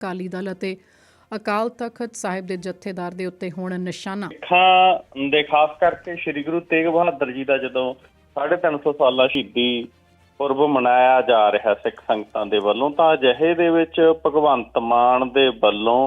ਅਕਾਲੀ ਦਲ ਅਤੇ ਅਕਾਲ ਤਖਤ ਸਾਹਿਬ ਦੇ ਜਥੇਦਾਰ ਦੇ ਉੱਤੇ ਹੁਣ ਨਿਸ਼ਾਨਾ। ਸਿੱਖਾਂ ਦੇ ਖਾਸ ਕਰਕੇ ਸ੍ਰੀ ਗੁਰੂ ਤੇਗ ਬਹਾਦਰ ਜੀ ਦਾ ਜਦੋਂ 350 ਸਾਲਾ ਸ਼ਹੀਦੀ ਪੁਰਬ ਮਨਾਇਆ ਜਾ ਰਿਹਾ ਸਿੱਖ ਸੰਗਤਾਂ ਦੇ ਵੱਲੋਂ, ਤਾਂ ਅਜਿਹੇ ਦੇ ਵਿੱਚ ਭਗਵੰਤ ਮਾਨ ਦੇ ਵੱਲੋਂ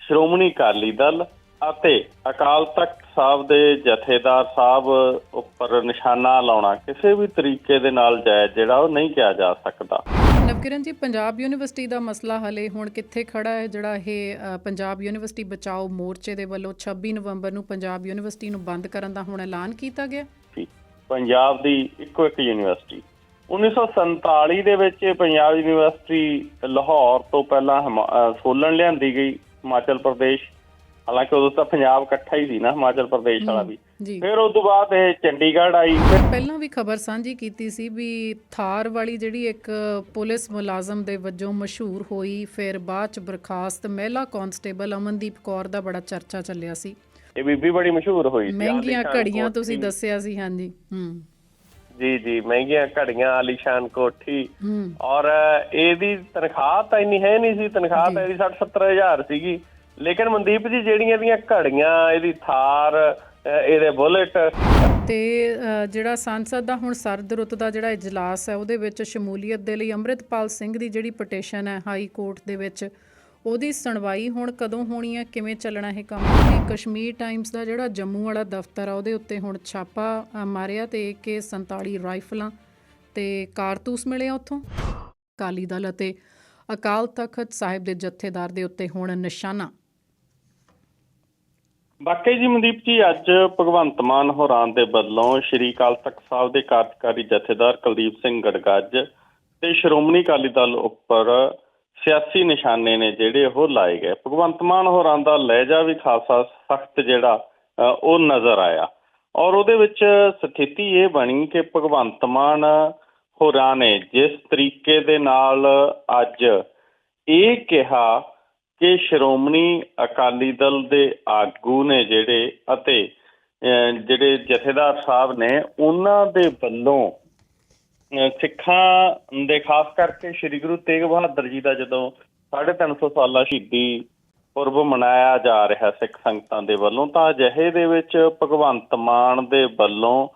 ਸ਼੍ਰੋਮਣੀ ਅਕਾਲੀ ਦਲ ਅਤੇ ਅਕਾਲ ਤਖਤ ਸਾਹਿਬ ਦੇ ਜਥੇਦਾਰ ਸਾਹਿਬ ਉੱਪਰ ਨਿਸ਼ਾਨਾ ਲਾਉਣਾ ਕਿਸੇ ਵੀ ਤਰੀਕੇ ਦੇ ਨਾਲ ਜਾਇਜ਼ ਜਿਹੜਾ ਉਹ ਨਹੀਂ ਕਿਹਾ ਜਾ ਸਕਦਾ। ਨਵਕਿਰਨ ਜੀ, ਪੰਜਾਬ ਯੂਨੀਵਰਸਿਟੀ ਦਾ ਮਸਲਾ ਹਲੇ ਹੁਣ ਕਿੱਥੇ ਖੜਾ ਹੈ? ਜਿਹੜਾ ਇਹ ਪੰਜਾਬ ਯੂਨੀਵਰਸਿਟੀ ਬਚਾਓ ਮੋਰਚੇ ਦੇ ਵੱਲੋਂ 26 ਨਵੰਬਰ ਨੂੰ ਪੰਜਾਬ ਯੂਨੀਵਰਸਿਟੀ ਨੂੰ ਬੰਦ ਕਰਨ ਦਾ ਹੁਣ ਐਲਾਨ ਕੀਤਾ ਗਿਆ? ਪੰਜਾਬ ਦੀ ਇੱਕੋ ਇੱਕ ਯੂਨੀਵਰਸਿਟੀ। 1947 ਦੇ ਵਿੱਚ ਪੰਜਾਬ ਯੂਨੀਵਰਸਿਟੀ ਲਾਹੌਰ ਤੋਂ ਪਹਿਲਾਂ ਹਿਮਾ- ਅਹ ਸੋਲਨ ਲਿਆਂਦੀ ਗਈ, ਹਿਮਾਚਲ ਪ੍ਰਦੇਸ਼ ਹਾਲਾਂਕਿ ਉਦੋਂ ਤਾਂ ਪੰਜਾਬ ਇਕੱਠਾ ਹੀ ਸੀ ਨਾ ਹਿਮਾਚਲ ਪ੍ਰਦੇਸ਼ ਵਾਲਾ ਵੀ। ਜੀ। ਫਿਰ ਉਸ ਤੋਂ ਬਾਅਦ ਇਹ ਚੰਡੀਗੜ੍ਹ ਆਈ ਪਹਿਲਾਂ ਵੀ ਖਬਰ ਸਾਂਝੀ ਕੀਤੀ ਸੀ ਵੀ ਥਾਰ ਵਾਲੀ ਜਿਹੜੀ ਇੱਕ ਪੁਲਿਸ ਮੁਲਾਜ਼ਮ ਦੇ ਵਜੋਂ ਮਸ਼ਹੂਰ ਹੋਈ ਫਿਰ ਬਾਅਦ ਚ ਬਰਖਾਸਤ ਮਹਿਲਾ ਕਾਂਸਟੇਬਲ ਅਮਨਦੀਪ ਕੌਰ ਦਾ ਬੜਾ ਚਰਚਾ ਚੱਲਿਆ ਸੀ। ਇਹ ਬੀਬੀ ਬੜੀ ਮਸ਼ਹੂਰ ਹੋਈ ਸੀ ਮਹਿੰਗੀਆਂ ਘੜੀਆਂ ਤੁਸੀਂ। ਦੱਸਿਆ ਸੀ ਹਾਂਜੀ ਹੂੰ। ਜੀ ਜੀ ਮਹਿੰਗੀਆਂ ਘੜੀਆਂ ਆਲੀਸ਼ਾਨ ਕੋਠੀ। ਔਰ ਇਹਦੀ ਤਨਖਾਹ ਤਾਂ ਇੰਨੀ ਹੈ ਨਹੀਂ ਸੀ ਤਨਖਾਹ ਤਾਂ ਇਹਦੀ 60 70000 ਸੀਗੀ। ਲੇਕਿਨ ਮਨਦੀਪ ਜੀ, ਜਿਹੜੀਆਂ ਇਹਦੀਆਂ ਘੜੀਆਂ, ਇਹਦੀ ਥਾਰ ਇਹਦੇ ਬੁਲਟ। ਤੇ ਜਿਹੜਾ ਸੰਸਦ ਦਾ ਹੁਣ ਸਰਦ ਰੁੱਤ ਦਾ ਜਿਹੜਾ ਇਜਲਾਸ ਹੈ, ਉਹਦੇ ਵਿੱਚ ਸ਼ਮੂਲੀਅਤ ਦੇ ਲਈ ਅੰਮ੍ਰਿਤਪਾਲ ਸਿੰਘ ਦੀ ਜਿਹੜੀ ਪਟੀਸ਼ਨ ਹੈ ਹਾਈ ਕੋਰਟ ਦੇ ਵਿੱਚ, ਉਹਦੀ ਸੁਣਵਾਈ ਹੁਣ ਕਦੋਂ ਹੋਣੀ ਹੈ? ਕਿਵੇਂ ਚੱਲਣਾ ਇਹ ਕੰਮ? ਕਿ ਕਸ਼ਮੀਰ ਟਾਈਮਸ ਦਾ ਜਿਹੜਾ ਜੰਮੂ ਵਾਲਾ ਦਫ਼ਤਰ ਆ, ਉਹਦੇ ਉੱਤੇ ਹੁਣ ਛਾਪਾ ਮਾਰਿਆ ਤੇ AK47 ਰਾਈਫਲਾਂ ਤੇ ਕਾਰਤੂਸ ਮਿਲੇ ਉੱਥੋਂ। ਅਕਾਲੀ ਦਲ ਅਤੇ ਅਕਾਲ ਤਖਤ ਸਾਹਿਬ ਦੇ ਜਥੇਦਾਰ ਦੇ ਉੱਤੇ ਹੁਣ ਨਿਸ਼ਾਨਾ। ਬਾਕੀ ਜੀ ਮਨਦੀਪ ਜੀ, ਅੱਜ ਭਗਵੰਤ ਮਾਨ ਹੋਰਾਂ ਦੇ ਵੱਲੋਂ ਸ਼੍ਰੀ ਅਕਾਲ ਤਖਤ ਸਾਹਿਬ ਦੇ ਕਾਰਜਕਾਰੀ ਜਥੇਦਾਰ ਕੁਲਦੀਪ ਸਿੰਘ ਗੜਗੱਜ ਤੇ ਸ਼੍ਰੋਮਣੀ ਅਕਾਲੀ ਦਲ ਉੱਪਰ ਸਿਆਸੀ ਨਿਸ਼ਾਨੇ ਨੇ ਜਿਹੜੇ ਉਹ ਲਾਏ ਗਏ। ਭਗਵੰਤ ਮਾਨ ਹੋਰਾਂ ਦਾ ਲਹਿਜਾ ਵੀ ਖਾਸਾ ਸਖਤ ਜਿਹੜਾ ਉਹ ਨਜ਼ਰ ਆਇਆ। ਔਰ ਉਹਦੇ ਵਿੱਚ ਸਥਿਤੀ ਇਹ ਬਣੀ ਕਿ ਭਗਵੰਤ ਮਾਨ ਹੋਰਾਂ ਨੇ ਜਿਸ ਤਰੀਕੇ ਦੇ ਨਾਲ ਅੱਜ ਇਹ ਕਿਹਾ ਕਿ ਸ਼੍ਰੋਮਣੀ ਅਕਾਲੀ ਦਲ ਦੇ ਆਗੂ ਨੇ ਜਿਹੜੇ ਅਤੇ ਜਿਹੜੇ ਜਥੇਦਾਰ ਸਾਹਿਬ ਨੇ, ਉਹਨਾਂ ਦੇ ਵੱਲੋਂ ਸਿੱਖਾਂ ਦੇ ਖਾਸ ਕਰਕੇ ਸ੍ਰੀ ਗੁਰੂ ਤੇਗ ਬਹਾਦਰ ਜੀ ਦਾ ਜਦੋਂ 350 ਸਾਲਾ ਸ਼ਹੀਦੀ ਪੁਰਬ ਮਨਾਇਆ ਜਾ ਰਿਹਾ ਸਿੱਖ ਸੰਗਤਾਂ ਦੇ ਵੱਲੋਂ, ਤਾਂ ਅਜਿਹੇ ਦੇ ਵਿੱਚ ਭਗਵੰਤ ਮਾਨ ਦੇ ਵੱਲੋਂ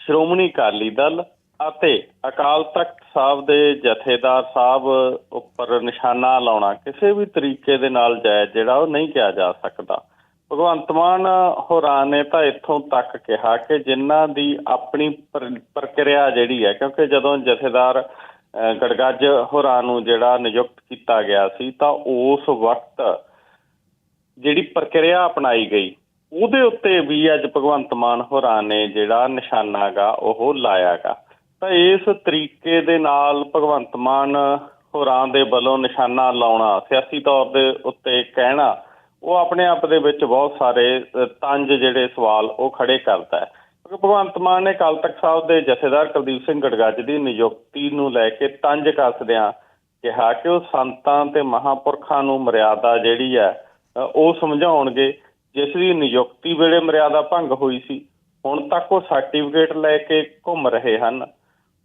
ਸ਼੍ਰੋਮਣੀ ਅਕਾਲੀ ਦਲ ਅਤੇ ਅਕਾਲ ਤਖਤ ਸਾਹਿਬ ਦੇ ਜਥੇਦਾਰ ਸਾਹਿਬ ਉੱਪਰ ਨਿਸ਼ਾਨਾ ਲਾਉਣਾ ਕਿਸੇ ਵੀ ਤਰੀਕੇ ਦੇ ਨਾਲ ਜਾਇਜ਼ ਜਿਹੜਾ ਉਹ ਨਹੀਂ ਕਿਹਾ ਜਾ ਸਕਦਾ। ਭਗਵੰਤ ਮਾਨ ਹੋਰਾਂ ਨੇ ਤਾਂ ਇੱਥੋਂ ਤੱਕ ਕਿਹਾ ਕਿ ਜਿਨ੍ਹਾਂ ਦੀ ਆਪਣੀ ਪ੍ਰਕਿਰਿਆ ਜਿਹੜੀ ਹੈ ਕਿਉਂਕਿ ਜਦੋਂ ਜਥੇਦਾਰ ਅਹ, ਗੜਗੱਜ ਹੋਰਾਂ ਨੂੰ ਜਿਹੜਾ ਨਿਯੁਕਤ ਕੀਤਾ ਗਿਆ ਸੀ ਤਾਂ ਉਸ ਵਕਤ ਜਿਹੜੀ ਪ੍ਰਕਿਰਿਆ ਅਪਣਾਈ ਗਈ ਉਹਦੇ ਉੱਤੇ ਵੀ ਅੱਜ ਭਗਵੰਤ ਮਾਨ ਹੋਰਾਂ ਨੇ ਜਿਹੜਾ ਨਿਸ਼ਾਨਾਗਾ ਉਹ ਲਾਇਆਗਾ। ਤਾਂ ਇਸ ਤਰੀਕੇ ਦੇ ਨਾਲ ਭਗਵੰਤ ਮਾਨ ਹੋਰਾਂ ਦੇ ਵੱਲੋਂ ਨਿਸ਼ਾਨਾ ਲਾਉਣਾ, ਸਿਆਸੀ ਤੌਰ ਦੇ ਉੱਤੇ ਕਹਿਣਾ, ਉਹ ਆਪਣੇ ਆਪ ਦੇ ਵਿੱਚ ਬਹੁਤ ਸਾਰੇ ਤੰਜ ਜਿਹੜੇ ਸਵਾਲ ਉਹ ਖੜੇ ਕਰਦਾ ਹੈ। ਭਗਵੰਤ ਮਾਨ ਨੇ ਕੱਲ ਤਖ਼ਤ ਸਾਹਿਬ ਦੇ ਜਥੇਦਾਰ ਕੁਲਦੀਪ ਸਿੰਘ ਗੜਗੱਜ ਦੀ ਨਿਯੁਕਤੀ ਨੂੰ ਲੈ ਕੇ ਤੰਜ ਕੱਸਦਿਆਂ ਕਿਹਾ ਕਿ ਉਹ ਸੰਤਾਂ ਤੇ ਮਹਾਪੁਰਖਾਂ ਨੂੰ ਮਰਿਆਦਾ ਜਿਹੜੀ ਹੈ ਉਹ ਸਮਝਾਉਣਗੇ। ਜਿਸ ਦੀ ਨਿਯੁਕਤੀ ਵੇਲੇ ਮਰਿਆਦਾ ਭੰਗ ਹੋਈ ਸੀ, ਹੁਣ ਤੱਕ ਉਹ ਸਰਟੀਫਿਕੇਟ ਲੈ ਕੇ ਘੁੰਮ ਰਹੇ ਹਨ।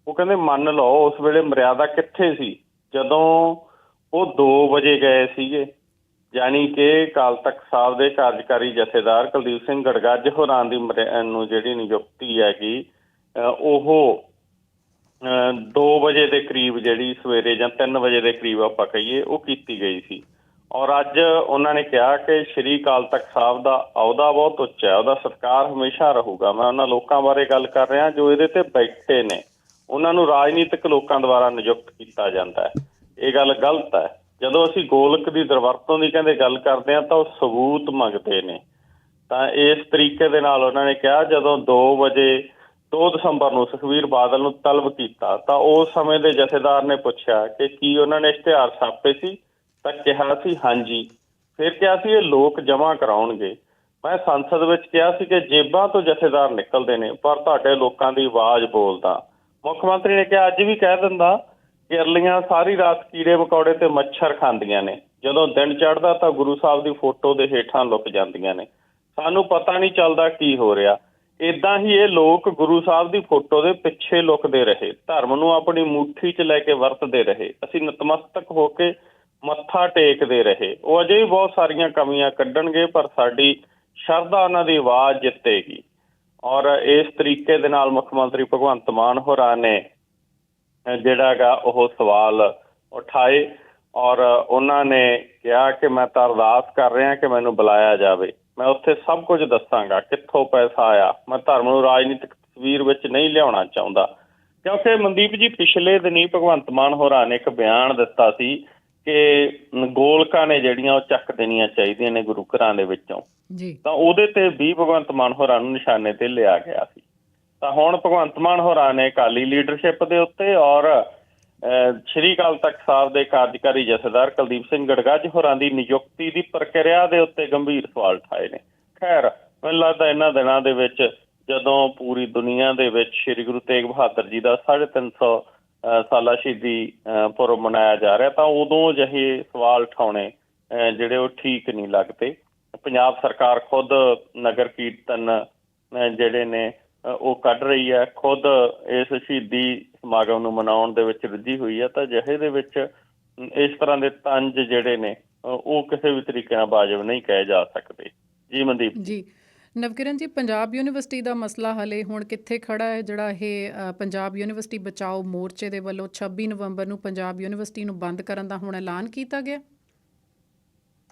ਉਹ ਕਹਿੰਦੇ, ਮੰਨ ਲਓ, ਉਸ ਵੇਲੇ ਮਰਿਆਦਾ ਕਿੱਥੇ ਸੀ? ਜਦੋਂ ਉਹ 2 ਵਜੇ ਗਏ ਸੀਗੇ, ਯਾਨੀ ਕਿ ਕਾਲ ਤਖ਼ਤ ਸਾਹਿਬ ਦੇ ਕਾਰਜਕਾਰੀ ਜਥੇਦਾਰ ਕੁਲਦੀਪ ਸਿੰਘ ਗੜਗੱਜ ਹੋਰਾਂ ਦੀ ਮਰਿਆ- ਨੂੰ ਜਿਹੜੀ ਨਿਯੁਕਤੀ ਹੈਗੀ ਉਹ 2 ਵਜੇ ਦੇ ਕਰੀਬ ਜਿਹੜੀ ਸਵੇਰੇ ਜਾਂ 3 ਵਜੇ ਦੇ ਕਰੀਬ ਆਪਾਂ ਕਹੀਏ, ਉਹ ਕੀਤੀ ਗਈ ਸੀ। ਔਰ ਅੱਜ ਉਹਨਾਂ ਨੇ ਕਿਹਾ ਕਿ ਸ਼੍ਰੀ ਅਕਾਲ ਤਖਤ ਸਾਹਿਬ ਦਾ ਅਹੁਦਾ ਬਹੁਤ ਉੱਚਾ ਹੈ, ਉਹਦਾ ਸਤਿਕਾਰ ਹਮੇਸ਼ਾ ਰਹੂਗਾ। ਮੈਂ ਉਹਨਾਂ ਲੋਕਾਂ ਬਾਰੇ ਗੱਲ ਕਰ ਰਿਹਾ ਜੋ ਇਹਦੇ ਤੇ ਬੈਠੇ ਨੇ। ਉਹਨਾਂ ਨੂੰ ਰਾਜਨੀਤਿਕ ਲੋਕਾਂ ਦੁਆਰਾ ਨਿਯੁਕਤ ਕੀਤਾ ਜਾਂਦਾ ਹੈ। ਇਹ ਗੱਲ ਗਲਤ ਹੈ। ਜਦੋਂ ਅਸੀਂ ਗੋਲਕ ਦੀ ਦੁਰਵਰਤੋਂ ਦੀ ਕਹਿੰਦੇ ਗੱਲ ਕਰਦੇ ਹਾਂ, ਤਾਂ ਉਹ ਸਬੂਤ ਮੰਗਦੇ ਨੇ। ਤਾਂ ਇਸ ਤਰੀਕੇ ਦੇ ਨਾਲ ਉਹਨਾਂ ਨੇ ਕਿਹਾ, ਜਦੋਂ 2 ਵਜੇ 2 ਦਸੰਬਰ ਨੂੰ ਸੁਖਵੀਰ ਬਾਦਲ ਨੂੰ ਤਲਬ ਕੀਤਾ, ਤਾਂ ਉਸ ਸਮੇਂ ਦੇ ਜਥੇਦਾਰ ਨੇ ਪੁੱਛਿਆ ਕਿ ਕੀ ਉਹਨਾਂ ਨੇ ਇਸ਼ਤਿਹਾਰ ਛਾਪੇ ਸੀ? ਤਾਂ ਕਿਹਾ ਸੀ, ਹਾਂਜੀ। ਫਿਰ ਕਿਹਾ ਸੀ, ਇਹ ਲੋਕ ਜਮ੍ਹਾਂ ਕਰਾਉਣਗੇ। ਮੈਂ ਸੰਸਦ ਵਿੱਚ ਕਿਹਾ ਸੀ ਕਿ ਜੇਬਾਂ ਤੋਂ ਜਥੇਦਾਰ ਨਿਕਲਦੇ ਨੇ, ਪਰ ਤੁਹਾਡੇ ਲੋਕਾਂ ਦੀ ਆਵਾਜ਼ ਬੋਲਦਾ। ਮੁੱਖ ਮੰਤਰੀ ਨੇ ਕਿਹਾ, ਅੱਜ ਵੀ ਕਹਿ ਦਿੰਦਾ ਕਿ ਅਰਲੀਆਂ ਸਾਰੀ ਰਾਤ ਕੀੜੇ ਮਕੌੜੇ ਤੇ ਮੱਛਰ ਖਾਂਦੀਆਂ ਨੇ। ਜਦੋਂ ਦਿਨ ਚੜ੍ਹਦਾ ਤਾਂ ਗੁਰੂ ਸਾਹਿਬ ਦੀ ਫੋਟੋ ਦੇ ਹੇਠਾਂ ਲੁਕ ਜਾਂਦੀਆਂ ਨੇ। ਸਾਨੂੰ ਪਤਾ ਨਹੀਂ ਚੱਲਦਾ ਕੀ ਹੋ ਰਿਹਾ। ਇਦਾਂ ਹੀ ਇਹ ਲੋਕ ਗੁਰੂ ਸਾਹਿਬ ਦੀ ਫੋਟੋ ਦੇ ਪਿੱਛੇ ਲੁਕਦੇ ਰਹੇ। ਧਰਮ ਨੂੰ ਆਪਣੀ ਮੁੱਠੀ 'ਚ ਲੈ ਕੇ ਵਰਤਦੇ ਰਹੇ। ਅਸੀਂ ਨਤਮਸਤਕ ਹੋ ਕੇ ਮੱਥਾ ਟੇਕਦੇ ਰਹੇ। ਉਹ ਅਜੇ ਵੀ ਬਹੁਤ ਸਾਰੀਆਂ ਕਮੀਆਂ ਕੱਢਣਗੇ, ਪਰ ਸਾਡੀ ਸ਼ਰਧਾ ਉਹਨਾਂ ਦੀ ਆਵਾਜ਼ ਜਿੱਤੇਗੀ। ਔਰ ਇਸ ਤਰੀਕੇ ਦੇ ਨਾਲ ਮੁੱਖ ਮੰਤਰੀ ਭਗਵੰਤ ਮਾਨ ਹੋਰਾਂ ਨੇ, ਅਹ ਜਿਹੜਾ ਹੈਗਾ ਉਹ ਸਵਾਲ ਉਠਾਏ ਔਰ ਉਹਨਾਂ ਨੇ ਕਿਹਾ ਕਿ ਮੈਂ ਤਾਂ ਅਰਦਾਸ ਕਰ ਰਿਹਾ ਕਿ ਮੈਨੂੰ ਬੁਲਾਇਆ ਜਾਵੇ। ਮੈਂ ਉੱਥੇ ਸਭ ਕੁਝ ਦੱਸਾਂਗਾ, ਕਿੱਥੋਂ ਪੈਸਾ ਆਇਆ। ਮੈਂ ਧਰਮ ਨੂੰ ਰਾਜਨੀਤਿਕ ਤਸਵੀਰ ਵਿੱਚ ਨਹੀਂ ਲਿਆਉਣਾ ਚਾਹੁੰਦਾ। ਕਿਉਂਕਿ ਮਨਦੀਪ ਜੀ, ਪਿਛਲੇ ਦਿਨੀ ਭਗਵੰਤ ਮਾਨ ਹੋਰਾਂ ਨੇ ਇੱਕ ਬਿਆਨ ਦਿੱਤਾ ਸੀ ਕਿ ਗੋਲਕਾਂ ਨੇ ਜਿਹੜੀਆਂ ਉਹ ਚੱਕ ਦੇਣੀਆਂ ਚਾਹੀਦੀਆਂ ਨੇ ਗੁਰੂ ਘਰਾਂ ਦੇ ਵਿੱਚੋਂ। ਜੀ। ਤਾਂ ਉਹਦੇ ਤੇ ਵੀ ਭਗਵੰਤ ਮਾਨ ਹੋਰਾਂ ਨੂੰ ਨਿਸ਼ਾਨੇ ਤੇ ਲਿਆ ਗਿਆ ਸੀ। ਤਾਂ ਹੁਣ ਭਗਵੰਤ ਮਾਨ ਹੋਰਾਂ ਨੇ ਅਕਾਲੀ ਲੀਡਰਸ਼ਿਪ ਦੇ ਉੱਤੇ ਔਰ ਸ਼੍ਰੀ ਅਕਾਲ ਤਖਤ ਸਾਹਿਬ ਦੇ ਕਾਰਜਕਾਰੀ ਜਥੇਦਾਰ ਕੁਲਦੀਪ ਸਿੰਘ ਗੜਗੱਜ ਹੋਰਾਂ ਦੀ ਨਿਯੁਕਤੀ ਦੀ ਪ੍ਰਕਿਰਿਆ ਦੇ ਉੱਤੇ ਗੰਭੀਰ ਸਵਾਲ ਉਠਾਏ ਨੇ। ਖੈਰ ਮੈਨੂੰ ਲੱਗਦਾ ਇਹਨਾਂ ਦਿਨਾਂ ਦੇ ਵਿੱਚ ਜਦੋਂ ਪੂਰੀ ਦੁਨੀਆ ਦੇ ਵਿੱਚ ਸ਼੍ਰੀ ਗੁਰੂ ਤੇਗ ਬਹਾਦਰ ਜੀ ਦਾ 350 ਅਹ, ਸਾਲਾ ਸ਼ਹੀਦੀ ਪੁਰਬ ਮਨਾਇਆ ਜਾ ਰਿਹਾ ਤਾਂ ਉਦੋਂ ਜਿਹੇ ਸਵਾਲ ਉਠਾਉਣੇ ਅਹ, ਜਿਹੜੇ ਉਹ ਠੀਕ ਨਹੀਂ ਲੱਗਦੇ। ਪੰਜਾਬ ਸਰਕਾਰ ਖੁਦ ਨਗਰ ਕੀਰਤਨ ਜਿਹੜੇ ਨੇ ਉਹ ਕੱਢ ਰਹੀ ਹੈ। ਖੁਦ ਇਸ ਸ਼ਹੀਦੀ ਸਮਾਗਮ ਨੂੰ ਮਨਾਉਣ ਦੇ ਵਿੱਚ ਰੁੱਝੀ ਹੋਈ ਹੈ। ਤਾਂ ਜਿਹੇ ਦੇ ਵਿੱਚ ਇਸ ਤਰ੍ਹਾਂ ਦੇ ਤੰਜ ਜਿਹੜੇ ਨੇ ਉਹ ਕਿਸੇ ਵੀ ਤਰੀਕੇ ਨਾਲ ਵਾਜਬ ਨਹੀਂ ਕਹੇ ਜਾ ਸਕਦੇ। ਜੀ, ਮਨਦੀਪ। ਜੀ। ਨਵਕਿਰਨ ਜੀ, ਪੰਜਾਬ ਯੂਨੀਵਰਸਿਟੀ ਦਾ ਮਸਲਾ ਹਲੇ ਹੁਣ ਕਿੱਥੇ ਖੜਾ ਹੈ? ਜਿਹੜਾ ਇਹ ਪੰਜਾਬ ਯੂਨੀਵਰਸਿਟੀ ਬਚਾਓ ਮੋਰਚੇ ਦੇ ਵੱਲੋਂ 26 ਨਵੰਬਰ ਨੂੰ ਪੰਜਾਬ ਯੂਨੀਵਰਸਿਟੀ ਨੂੰ ਬੰਦ ਕਰਨ ਦਾ ਹੁਣ ਐਲਾਨ ਕੀਤਾ ਗਿਆ?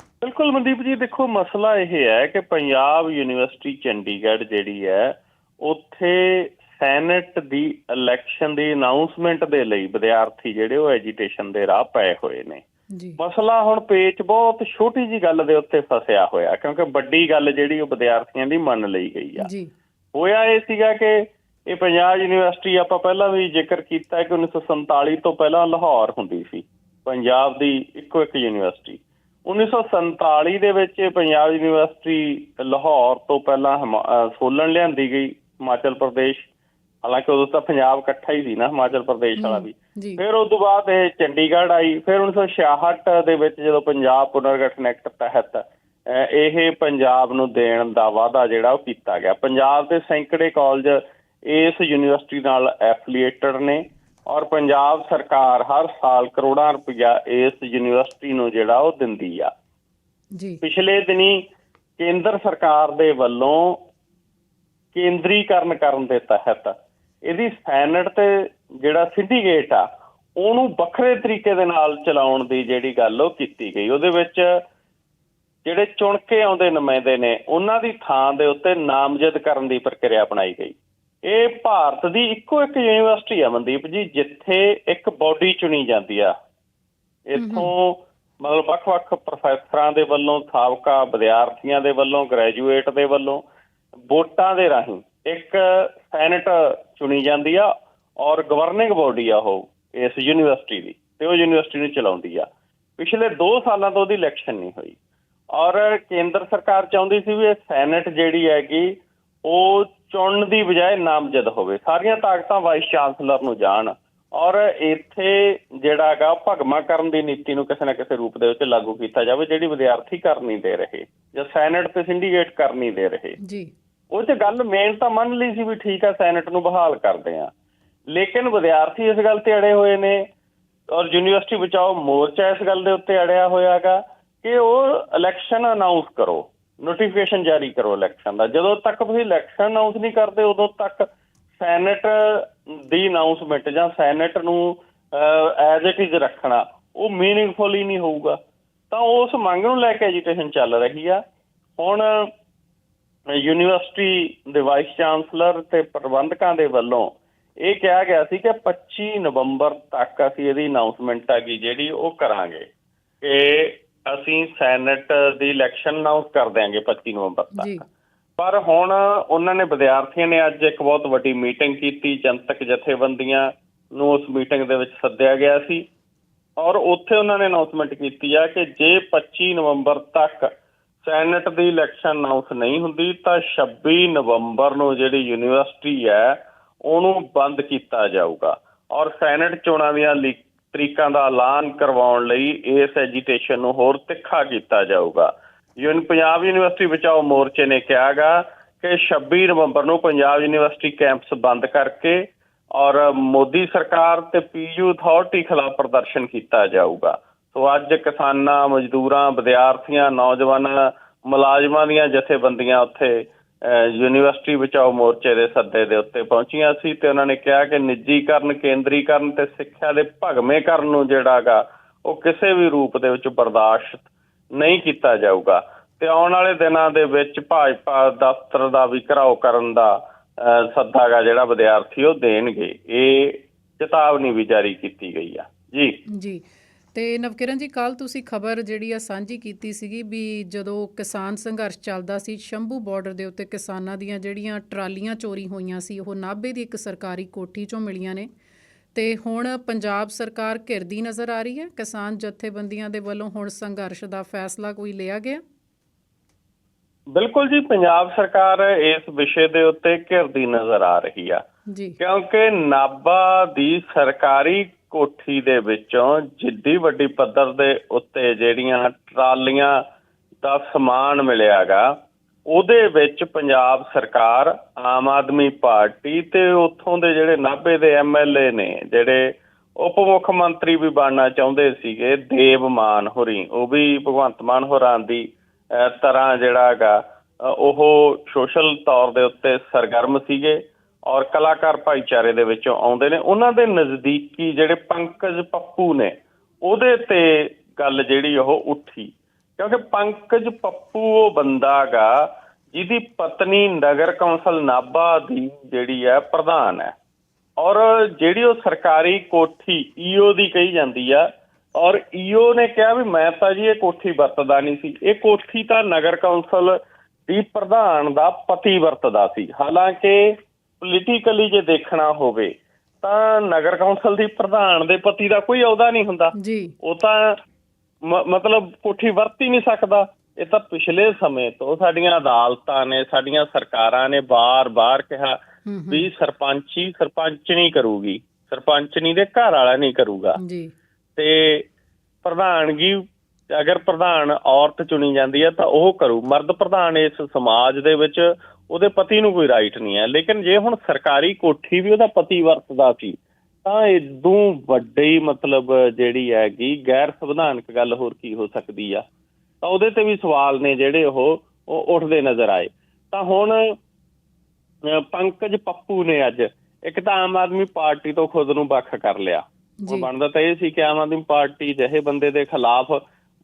ਬਿਲਕੁਲ ਮਨਦੀਪ ਜੀ ਦੇਖੋ ਮਸਲਾ ਇਹ ਹੈ ਕਿ ਪੰਜਾਬ ਯੂਨੀਵਰਸਿਟੀ ਚੰਡੀਗੜ੍ਹ ਜਿਹੜੀ ਹੈ ਉੱਥੇ ਸੈਨੇਟ ਦੀ ਇਲੈਕਸ਼ਨ ਦੀ ਅਨਾਉਂਸਮੈਂਟ ਦੇ ਲਈ ਵਿਦਿਆਰਥੀ ਜਿਹੜੇ ਉਹ ਐਜੀਟੇਸ਼ਨ ਦੇ ਰਾਹ ਪਏ ਹੋਏ ਨੇ। ਜੀ। ਮਸਲਾ ਹੁਣ ਪੇਚ ਬਹੁਤ ਛੋਟੀ ਜੀ ਗੱਲ ਦੇ ਉੱਤੇ ਫਸਿਆ ਹੋਇਆ ਕਿਉਂਕਿ ਵੱਡੀ ਗੱਲ ਜਿਹੜੀ ਉਹ ਵਿਦਿਆਰਥੀਆਂ ਦੀ ਮੰਨ ਲਈ ਗਈ ਆ। ਜੀ। ਹੋਇਆ ਇਹ ਸੀਗਾ ਕਿ ਇਹ ਪੰਜਾਬ ਯੂਨੀਵਰਸਿਟੀ ਆਪਾਂ ਪਹਿਲਾਂ ਵੀ ਜ਼ਿਕਰ ਕੀਤਾ ਕਿ 1947 ਤੋਂ ਪਹਿਲਾਂ ਲਾਹੌਰ ਹੁੰਦੀ ਸੀ ਪੰਜਾਬ ਦੀ ਇੱਕੋ ਇੱਕ ਯੂਨੀਵਰਸਿਟੀ। 1947 ਦੇ ਵਿੱਚ ਪੰਜਾਬ ਯੂਨੀਵਰਸਿਟੀ ਲਾਹੌਰ ਤੋਂ ਪਹਿਲਾਂ ਸੋਲਨ ਲਿਆਂਦੀ ਗਈ ਹਿਮਾਚਲ ਪ੍ਰਦੇਸ਼। ਹਾਲਾਂਕਿ ਉਦੋਂ ਤਾਂ ਪੰਜਾਬ ਇਕੱਠਾ ਹੀ ਸੀ ਨਾ ਹਿਮਾਚਲ ਪ੍ਰਦੇਸ਼ ਵਾਲਾ ਵੀ। ਫਿਰ ਉਸ ਤੋਂ ਬਾਅਦ ਇਹ ਚੰਡੀਗੜ੍ਹ ਆਈ। ਫਿਰ 1966 ਦੇ ਵਿੱਚ ਜਦੋਂ ਪੰਜਾਬ ਪੁਨਰਗਠਨ ਐਕਟ ਤਹਿਤ ਇਹ ਪੰਜਾਬ ਨੂੰ ਦੇਣ ਦਾ ਵਾਅਦਾ ਜਿਹੜਾ ਉਹ ਕੀਤਾ ਗਿਆ। ਪੰਜਾਬ ਦੇ ਸੈਂਕੜੇ ਕਾਲਜ ਇਸ ਯੂਨੀਵਰਸਿਟੀ ਨਾਲ ਐਫੀਲੀਏਟਡ ਨੇ। ਔਰ ਪੰਜਾਬ ਸਰਕਾਰ ਹਰ ਸਾਲ ਕਰੋੜਾਂ ਰੁਪਇਆ ਇਸ ਯੂਨੀਵਰਸਿਟੀ ਨੂੰ ਜਿਹੜਾ ਉਹ ਦਿੰਦੀ ਆ। ਜੀ। ਪਿਛਲੇ ਦਿਨੀ ਕੇਂਦਰ ਸਰਕਾਰ ਦੇ ਵੱਲੋਂ ਕੇਂਦਰੀਕਰਨ ਕਰਨ ਦੇ ਤਹਿਤ ਇਹਦੀ ਸੈਨੇਟ ਤੇ ਜਿਹੜਾ ਸਿੰਡੀਕੇਟ ਆ ਉਹਨੂੰ ਵੱਖਰੇ ਤਰੀਕੇ ਦੇ ਨਾਲ ਚਲਾਉਣ ਦੀ ਜਿਹੜੀ ਗੱਲ ਉਹ ਕੀਤੀ ਗਈ। ਉਹਦੇ ਵਿੱਚ ਜਿਹੜੇ ਚੁਣ ਕੇ ਆਉਂਦੇ ਨੁਮਾਇੰਦੇ ਨੇ ਉਹਨਾਂ ਦੀ ਥਾਂ ਦੇ ਉੱਤੇ ਨਾਮਜ਼ਦ ਕਰਨ ਦੀ ਪ੍ਰਕਿਰਿਆ ਅਪਣਾਈ ਗਈ। ਇਹ ਭਾਰਤ ਦੀ ਇੱਕੋ ਇੱਕ ਯੂਨੀਵਰਸਿਟੀ ਆ ਮਨਦੀਪ ਜੀ ਜਿੱਥੇ ਇੱਕ ਬਾਡੀ ਚੁਣੀ ਜਾਂਦੀ ਆ। ਇੱਥੋਂ ਮਤਲਬ ਵੱਖ-ਵੱਖ ਪ੍ਰੋਫੈਸਰਾਂ ਦੇ ਵੱਲੋਂ ਸਾਬਕਾ ਵਿਦਿਆਰਥੀਆਂ ਦੇ ਵੱਲੋਂ ਗ੍ਰੈਜੂਏਟ ਦੇ ਵੱਲੋਂ ਵੋਟਾਂ ਦੇ ਰਾਹੀਂ ਇੱਕ ਸੈਨੇਟ ਚੁਣੀ ਜਾਂਦੀ ਆ ਔਰ ਗਵਰਨਿੰਗ ਬਾਡੀ ਆ ਉਹ ਇਸ ਯੂਨੀਵਰਸਿਟੀ ਦੀ। ਤੇ ਉਹ ਯੂਨੀਵਰਸਿਟੀ ਨੂੰ ਚਲਾਉਂਦੀ ਆ। ਪਿਛਲੇ 2 ਸਾਲਾਂ ਤੋਂ ਉਹਦੀ ਇਲੈਕਸ਼ਨ ਨਹੀਂ ਹੋਈ। ਔਰ ਕੇਂਦਰ ਸਰਕਾਰ ਚਾਹੁੰਦੀ ਸੀ ਵੀ ਇਹ ਸੈਨੇਟ ਜਿਹੜੀ ਹੈਗੀ ਉਹ ਚੁਣਨ ਦੀ ਬਜਾਏ ਨਾਮਜ਼ਦ ਹੋਵੇ। ਸਾਰੀਆਂ ਤਾਕਤਾਂ ਵਾਈਸ ਚਾਂਸਲਰ ਨੂੰ ਜਾਣ ਔਰ ਇੱਥੇ ਜਿਹੜਾ ਹੈਗਾ ਭਗਮਾ ਕਰਨ ਦੀ ਨੀਤੀ ਨੂੰ ਕਿਸੇ ਨਾ ਕਿਸੇ ਰੂਪ ਦੇ ਵਿੱਚ ਲਾਗੂ ਕੀਤਾ ਜਾਵੇ ਜਿਹੜੀ ਵਿਦਿਆਰਥੀ ਕਰ ਨਹੀਂ ਦੇ ਰਹੇ ਜਾਂ ਸੈਨੇਟ ਤੇ ਸਿੰਡੀਕੇਟ ਕਰ ਨਹੀਂ ਦੇ ਰਹੇ। ਜੀ। ਉਹ 'ਚ ਗੱਲ ਮੇਨ ਤਾਂ ਮੰਨ ਲਈ ਸੀ ਵੀ ਠੀਕ ਆ ਸੈਨੇਟ ਨੂੰ ਬਹਾਲ ਕਰਦੇ ਆ। ਲੇਕਿਨ ਵਿਦਿਆਰਥੀ ਇਸ ਗੱਲ ਤੇ ਅੜੇ ਹੋਏ ਨੇ ਔਰ ਯੂਨੀਵਰਸਿਟੀ ਬਚਾਓ ਮੋਰਚਾ ਇਸ ਗੱਲ ਦੇ ਉੱਤੇ ਅੜਿਆ ਹੋਇਆਗਾ ਕਿ ਉਹ ਇਲੈਕਸ਼ਨ ਅਨਾਉਂਸ ਕਰੋ। ਨੋਟੀਫਿਕੇਸ਼ਨ ਜਾਰੀ ਕਰੋ ਇਲੈਕਸ਼ਨ ਦਾ। ਜਦੋਂ ਤੱਕ ਤੁਸੀਂ ਇਲੈਕਸ਼ਨ ਅਨਾਉਂਸ ਨਹੀਂ ਕਰਦੇ, ਉਦੋਂ ਤੱਕ ਸੈਨੇਟ ਦੀ ਅਨਾਉਂਸਮੈਂਟ ਜਾਂ ਸੈਨੇਟ ਨੂੰ ਐਜ਼ ਇਟ ਇਜ਼ ਰੱਖਣਾ, ਉਹ ਮੀਨਿੰਗਫੁਲ ਹੀ ਨਹੀਂ ਹੋਊਗਾ। ਤਾਂ ਉਸ ਮੰਗ ਨੂੰ ਲੈ ਕੇ ਐਜੀਟੇਸ਼ਨ ਚੱਲ ਰਹੀ ਆ। ਹੁਣ ਯੂਨੀਵਰਸਿਟੀ ਦੇ ਵਾਈਸ ਚਾਂਸਲਰ ਤੇ ਪ੍ਰਬੰਧਕਾਂ ਦੇ ਵੱਲੋਂ ਇਹ ਕਿਹਾ ਗਿਆ ਸੀ ਕਿ 25 ਨਵੰਬਰ ਤੱਕ ਅਸੀਂ ਇਹਦੀ ਅਨਾਉਂਸਮੈਂਟ ਹੈਗੀ ਜਿਹੜੀ ਉਹ ਕਰਾਂਗੇ। ਕਿ ਅਸੀਂ ਸੈਨੇਟ ਦੀ ਇਲੈਕਸ਼ਨ ਅਨਾਉਂਸ ਕਰ ਦਿਆਂਗੇ 25 ਨਵੰਬਰ ਤੱਕ। ਪਰ ਹੁਣ ਉਹਨਾਂ ਨੇ ਵਿਦਿਆਰਥੀਆਂ ਨੇ ਅੱਜ ਇੱਕ ਬਹੁਤ ਵੱਡੀ ਮੀਟਿੰਗ ਕੀਤੀ ਜਨਤਕ ਜਥੇਬੰਦੀਆਂ ਨੂੰ ਉਸ ਮੀਟਿੰਗ ਦੇ ਵਿੱਚ ਸੱਦਿਆ ਗਿਆ ਸੀ। ਔਰ ਉੱਥੇ ਉਹਨਾਂ ਨੇ ਅਨਾਉਂਸਮੈਂਟ ਕੀਤੀ ਆ ਕਿ ਜੇ 25 ਨਵੰਬਰ ਤੱਕ ਸੈਨੇਟ ਦੀ ਇਲੈਕਸ਼ਨ ਅਨਾਉਂਸ ਨਹੀਂ ਹੁੰਦੀ ਤਾਂ 26 ਨਵੰਬਰ ਨੂੰ ਜਿਹੜੀ ਯੂਨੀਵਰਸਿਟੀ ਹੈ ਉਹਨੂੰ ਬੰਦ ਕੀਤਾ ਜਾਊਗਾ। ਔਰ ਸੈਨੇਟ ਚੋਣਾਂ ਦੀਆਂ ਤਰੀਕਾਂ ਦਾ ਐਲਾਨ ਕਰਵਾਉਣ ਲਈ ਇਸ ਐਜੀਟੇਸ਼ਨ ਨੂੰ ਹੋਰ ਤਿੱਖਾ ਕੀਤਾ ਜਾਊਗਾ। ਯੂਨ, ਪੰਜਾਬ ਯੂਨੀਵਰਸਿਟੀ ਬਚਾਓ ਮੋਰਚੇ ਨੇ ਕਿਹਾਗਾ ਕਿ 26 ਨਵੰਬਰ ਨੂੰ ਪੰਜਾਬ ਯੂਨੀਵਰਸਿਟੀ ਕੈਂਪਸ ਬੰਦ ਕਰਕੇ ਔਰ ਮੋਦੀ ਸਰਕਾਰ ਤੇ ਪੀਯੂ ਅਥਾਰਟੀ ਖਿਲਾਫ ਪ੍ਰਦਰਸ਼ਨ ਕੀਤਾ ਜਾਊਗਾ। ਸੋ ਅੱਜ ਕਿਸਾਨਾਂ, ਮਜ਼ਦੂਰਾਂ, ਵਿਦਿਆਰਥੀਆਂ, ਨੌਜਵਾਨਾਂ, ਮੁਲਾਜ਼ਮਾਂ ਦੀਆਂ ਜਥੇਬੰਦੀਆਂ ਉੱਥੇ ਯੂਨੀਵਰਸਿਟੀ ਬਚਾਓ ਮੋਰਚੇ ਦੇ ਸੱਦੇ ਦੇ ਉੱਤੇ ਪਹੁੰਚੀਆਂ ਸੀ ਤੇ ਉਹਨਾਂ ਨੇ ਕਿਹਾ ਕਿ ਨਿੱਜੀਕਰਨ ਕੇਂਦਰੀਕਰਨ ਤੇ ਸਿੱਖਿਆ ਦੇ ਭਗਵੇਂਕਰਨ ਨੂੰ ਜਿਹੜਾਗਾ ਉਹ ਕਿਸੇ ਵੀ ਰੂਪ ਦੇ ਵਿੱਚ ਬਰਦਾਸ਼ਤ ਨਹੀਂ ਕੀਤਾ ਜਾਊਗਾ। ਤੇ ਆਉਣ ਵਾਲੇ ਦਿਨਾਂ ਦੇ ਵਿੱਚ ਭਾਜਪਾ ਦਫ਼ਤਰ ਦਾ ਵੀ ਘਰਾਓ ਕਰਨ ਦਾ ਅਹ, ਸੱਦਾ ਗਾ ਜਿਹੜਾ ਵਿਦਿਆਰਥੀ ਉਹ ਦੇਣਗੇ। ਇਹ ਚੇਤਾਵਨੀ ਵੀ ਜਾਰੀ ਕੀਤੀ ਗਈ ਆ। ਜੀ। ਜੀ। ਤੇ ਨਵਕਿਰਨ ਜੀ ਕੱਲ ਤੁਸੀਂ ਖਬਰ ਜਿਹੜੀ ਆ ਸਾਂਝੀ ਕੀਤੀ ਸੀਗੀ ਵੀ ਜਦੋਂ ਕਿਸਾਨ ਸੰਘਰਸ਼ ਚੱਲਦਾ ਸੀ ਸ਼ੰਭੂ ਬਾਰਡਰ ਦੇ ਉੱਤੇ ਕਿਸਾਨਾਂ ਦੀਆਂ ਜਿਹੜੀਆਂ ਟਰਾਲੀਆਂ ਚੋਰੀ ਹੋਈਆਂ ਸੀ ਉਹ ਨਾਭੇ ਦੀ ਇੱਕ ਸਰਕਾਰੀ ਕੋਠੀ ਚੋਂ ਮਿਲੀਆਂ ਨੇ। ਤੇ ਹੁਣ ਪੰਜਾਬ ਸਰਕਾਰ ਘਿਰਦੀ ਨਜ਼ਰ ਆ ਰਹੀ ਹੈ। ਕਿਸਾਨ ਜਥੇਬੰਦੀਆਂ ਦੇ ਵੱਲੋਂ ਹੁਣ ਸੰਘਰਸ਼ ਦਾ ਫੈਸਲਾ ਕੋਈ ਲਿਆ ਗਿਆ? ਬਿਲਕੁਲ ਜੀ ਪੰਜਾਬ ਸਰਕਾਰ ਇਸ ਵਿਸ਼ੇ ਦੇ ਉੱਤੇ ਘਿਰਦੀ ਨਜ਼ਰ ਆ ਰਹੀ ਆ। ਜੀ। ਕਿਉਂਕਿ ਨਾਭਾ ਦੀ ਸਰਕਾਰੀ ਕੋਠੀ ਦੇ ਵਿੱਚੋਂ ਜਿੱਡੀ ਵੱਡੀ ਪੱਧਰ ਦੇ ਉੱਤੇ ਜਿਹੜੀਆਂ ਟਰਾਲੀਆਂ ਦਾ ਸਮਾਨ ਮਿਲਿਆਗਾ, ਉਹਦੇ ਵਿੱਚ ਪੰਜਾਬ ਸਰਕਾਰ, ਆਮ ਆਦਮੀ ਪਾਰਟੀ ਤੇ ਉੱਥੋਂ ਦੇ ਜਿਹੜੇ ਨਾਭੇ ਦੇ ਐਮਐਲਏ ਨੇ, ਜਿਹੜੇ ਉਪ ਮੁੱਖ ਮੰਤਰੀ ਵੀ ਬਣਨਾ ਚਾਹੁੰਦੇ ਸੀਗੇ, ਦੇਵ ਮਾਨ ਹੋਰੀ, ਉਹ ਵੀ ਭਗਵੰਤ ਮਾਨ ਹੋਰਾਂ ਦੀ ਤਰ੍ਹਾਂ ਜਿਹੜਾ ਹੈਗਾ ਉਹ ਸੋਸ਼ਲ ਤੌਰ ਦੇ ਉੱਤੇ ਸਰਗਰਮ ਸੀਗੇ। ਔਰ ਕਲਾਕਾਰ ਭਾਈਚਾਰੇ ਦੇ ਵਿੱਚੋਂ ਆਉਂਦੇ ਨੇ। ਉਹਨਾਂ ਦੇ ਨਜ਼ਦੀਕੀ ਜਿਹੜੇ ਪੰਕਜ ਪੱਪੂ ਨੇ, ਉਹਦੇ ਤੇ ਗੱਲ ਜਿਹੜੀ ਉਹ ਉੱਠੀ। ਕਿਉਂਕਿ ਪੰਕਜ ਪੱਪੂ ਉਹ ਬੰਦਾ ਜਿਹਦੀ ਪਤਨੀ ਨਗਰ ਕੌਂਸਲ ਨਾਭਾ ਦੀ ਜਿਹੜੀ ਹੈ ਪ੍ਰਧਾਨ ਹੈ। ਔਰ ਜਿਹੜੀ ਉਹ ਸਰਕਾਰੀ ਕੋਠੀ ਈਓ ਦੀ ਕਹੀ ਜਾਂਦੀ ਆ, ਔਰ ਈਓ ਨੇ ਕਿਹਾ ਵੀ ਮੈਂ ਤਾਂ ਜੀ ਇਹ ਕੋਠੀ ਵਰਤਦਾ ਨਹੀਂ ਸੀ। ਇਹ ਕੋਠੀ ਤਾਂ ਨਗਰ ਕੌਂਸਲ ਦੀ ਪ੍ਰਧਾਨ ਦਾ ਪਤੀ ਵਰਤਦਾ ਸੀ। ਹਾਲਾਂਕਿ ਪੋਲੀਟੀਕਲੀ ਜੇ ਦੇਖਣਾ ਹੋਵੇ ਤਾਂ ਨਗਰ ਕੌਂਸਲ ਦੀ ਪ੍ਰਧਾਨ ਦੇ ਪਤੀ ਦਾ ਕੋਈ ਅਹੁਦਾ ਨਹੀਂ ਹੁੰਦਾ। ਜੀ। ਉਹ ਤਾਂ ਮਤਲਬ ਕੋਠੀ ਵਰਤ ਹੀ ਨਹੀਂ ਸਕਦਾ। ਇਹ ਤਾਂ ਪਿਛਲੇ ਸਮੇਂ ਤੋਂ ਸਾਡੀਆਂ ਅਦਾਲਤਾਂ ਨੇ ਸਾਡੀਆਂ ਸਰਕਾਰਾਂ ਨੇ ਬਾਰ-ਬਾਰ ਕਿਹਾ ਵੀ ਸਰਪੰਚੀ ਸਰਪੰਚ ਨਹੀਂ ਕਰੂਗੀ। ਸਰਪੰਚਨੀ ਦੇ ਘਰ ਵਾਲਾ ਨਹੀਂ ਕਰੂਗਾ। ਜੀ। ਤੇ ਪ੍ਰਧਾਨਗੀ ਅਗਰ ਪ੍ਰਧਾਨ ਔਰਤ ਚੁਣੀ ਜਾਂਦੀ ਹੈ ਤਾਂ ਉਹ ਕਰੂ। ਮਰਦ ਪ੍ਰਧਾਨ ਇਸ ਸਮਾਜ ਦੇ ਵਿੱਚ ਉਹਦੇ ਪਤੀ ਨੂੰ ਕੋਈ ਰਾਈਟ ਨਹੀਂ ਹੈ। ਲੇਕਿਨ ਜੇ ਹੁਣ ਸਰਕਾਰੀ ਕੋਠੀ ਵੀ ਉਹਦਾ ਪਤੀ ਵਰਤਦਾ ਸੀ ਤਾਂ ਇਦੋਂ ਵੱਡੀ ਮਤਲਬ ਜਿਹੜੀ ਹੈਗੀ ਗੈਰ ਸੰਵਿਧਾਨਕ ਗੱਲ ਹੋਰ ਕੀ ਹੋ ਸਕਦੀ ਆ। ਤਾਂ ਉਹਦੇ ਤੇ ਵੀ ਸਵਾਲ ਨੇ ਜਿਹੜੇ ਉਹ ਉਹ ਉੱਠਦੇ ਨਜ਼ਰ ਆਏ। ਤਾਂ ਹੁਣ ਪੰਕਜ ਪੱਪੂ ਨੇ ਅੱਜ ਇੱਕ ਤਾਂ ਆਮ ਆਦਮੀ ਪਾਰਟੀ ਤੋਂ ਖੁਦ ਨੂੰ ਵੱਖ ਕਰ ਲਿਆ। ਉਹ ਬਣਦਾ ਤਾਂ ਇਹ ਸੀ ਕਿ ਆਮ ਆਦਮੀ ਪਾਰਟੀ ਜਿਹੇ ਬੰਦੇ ਦੇ ਖਿਲਾਫ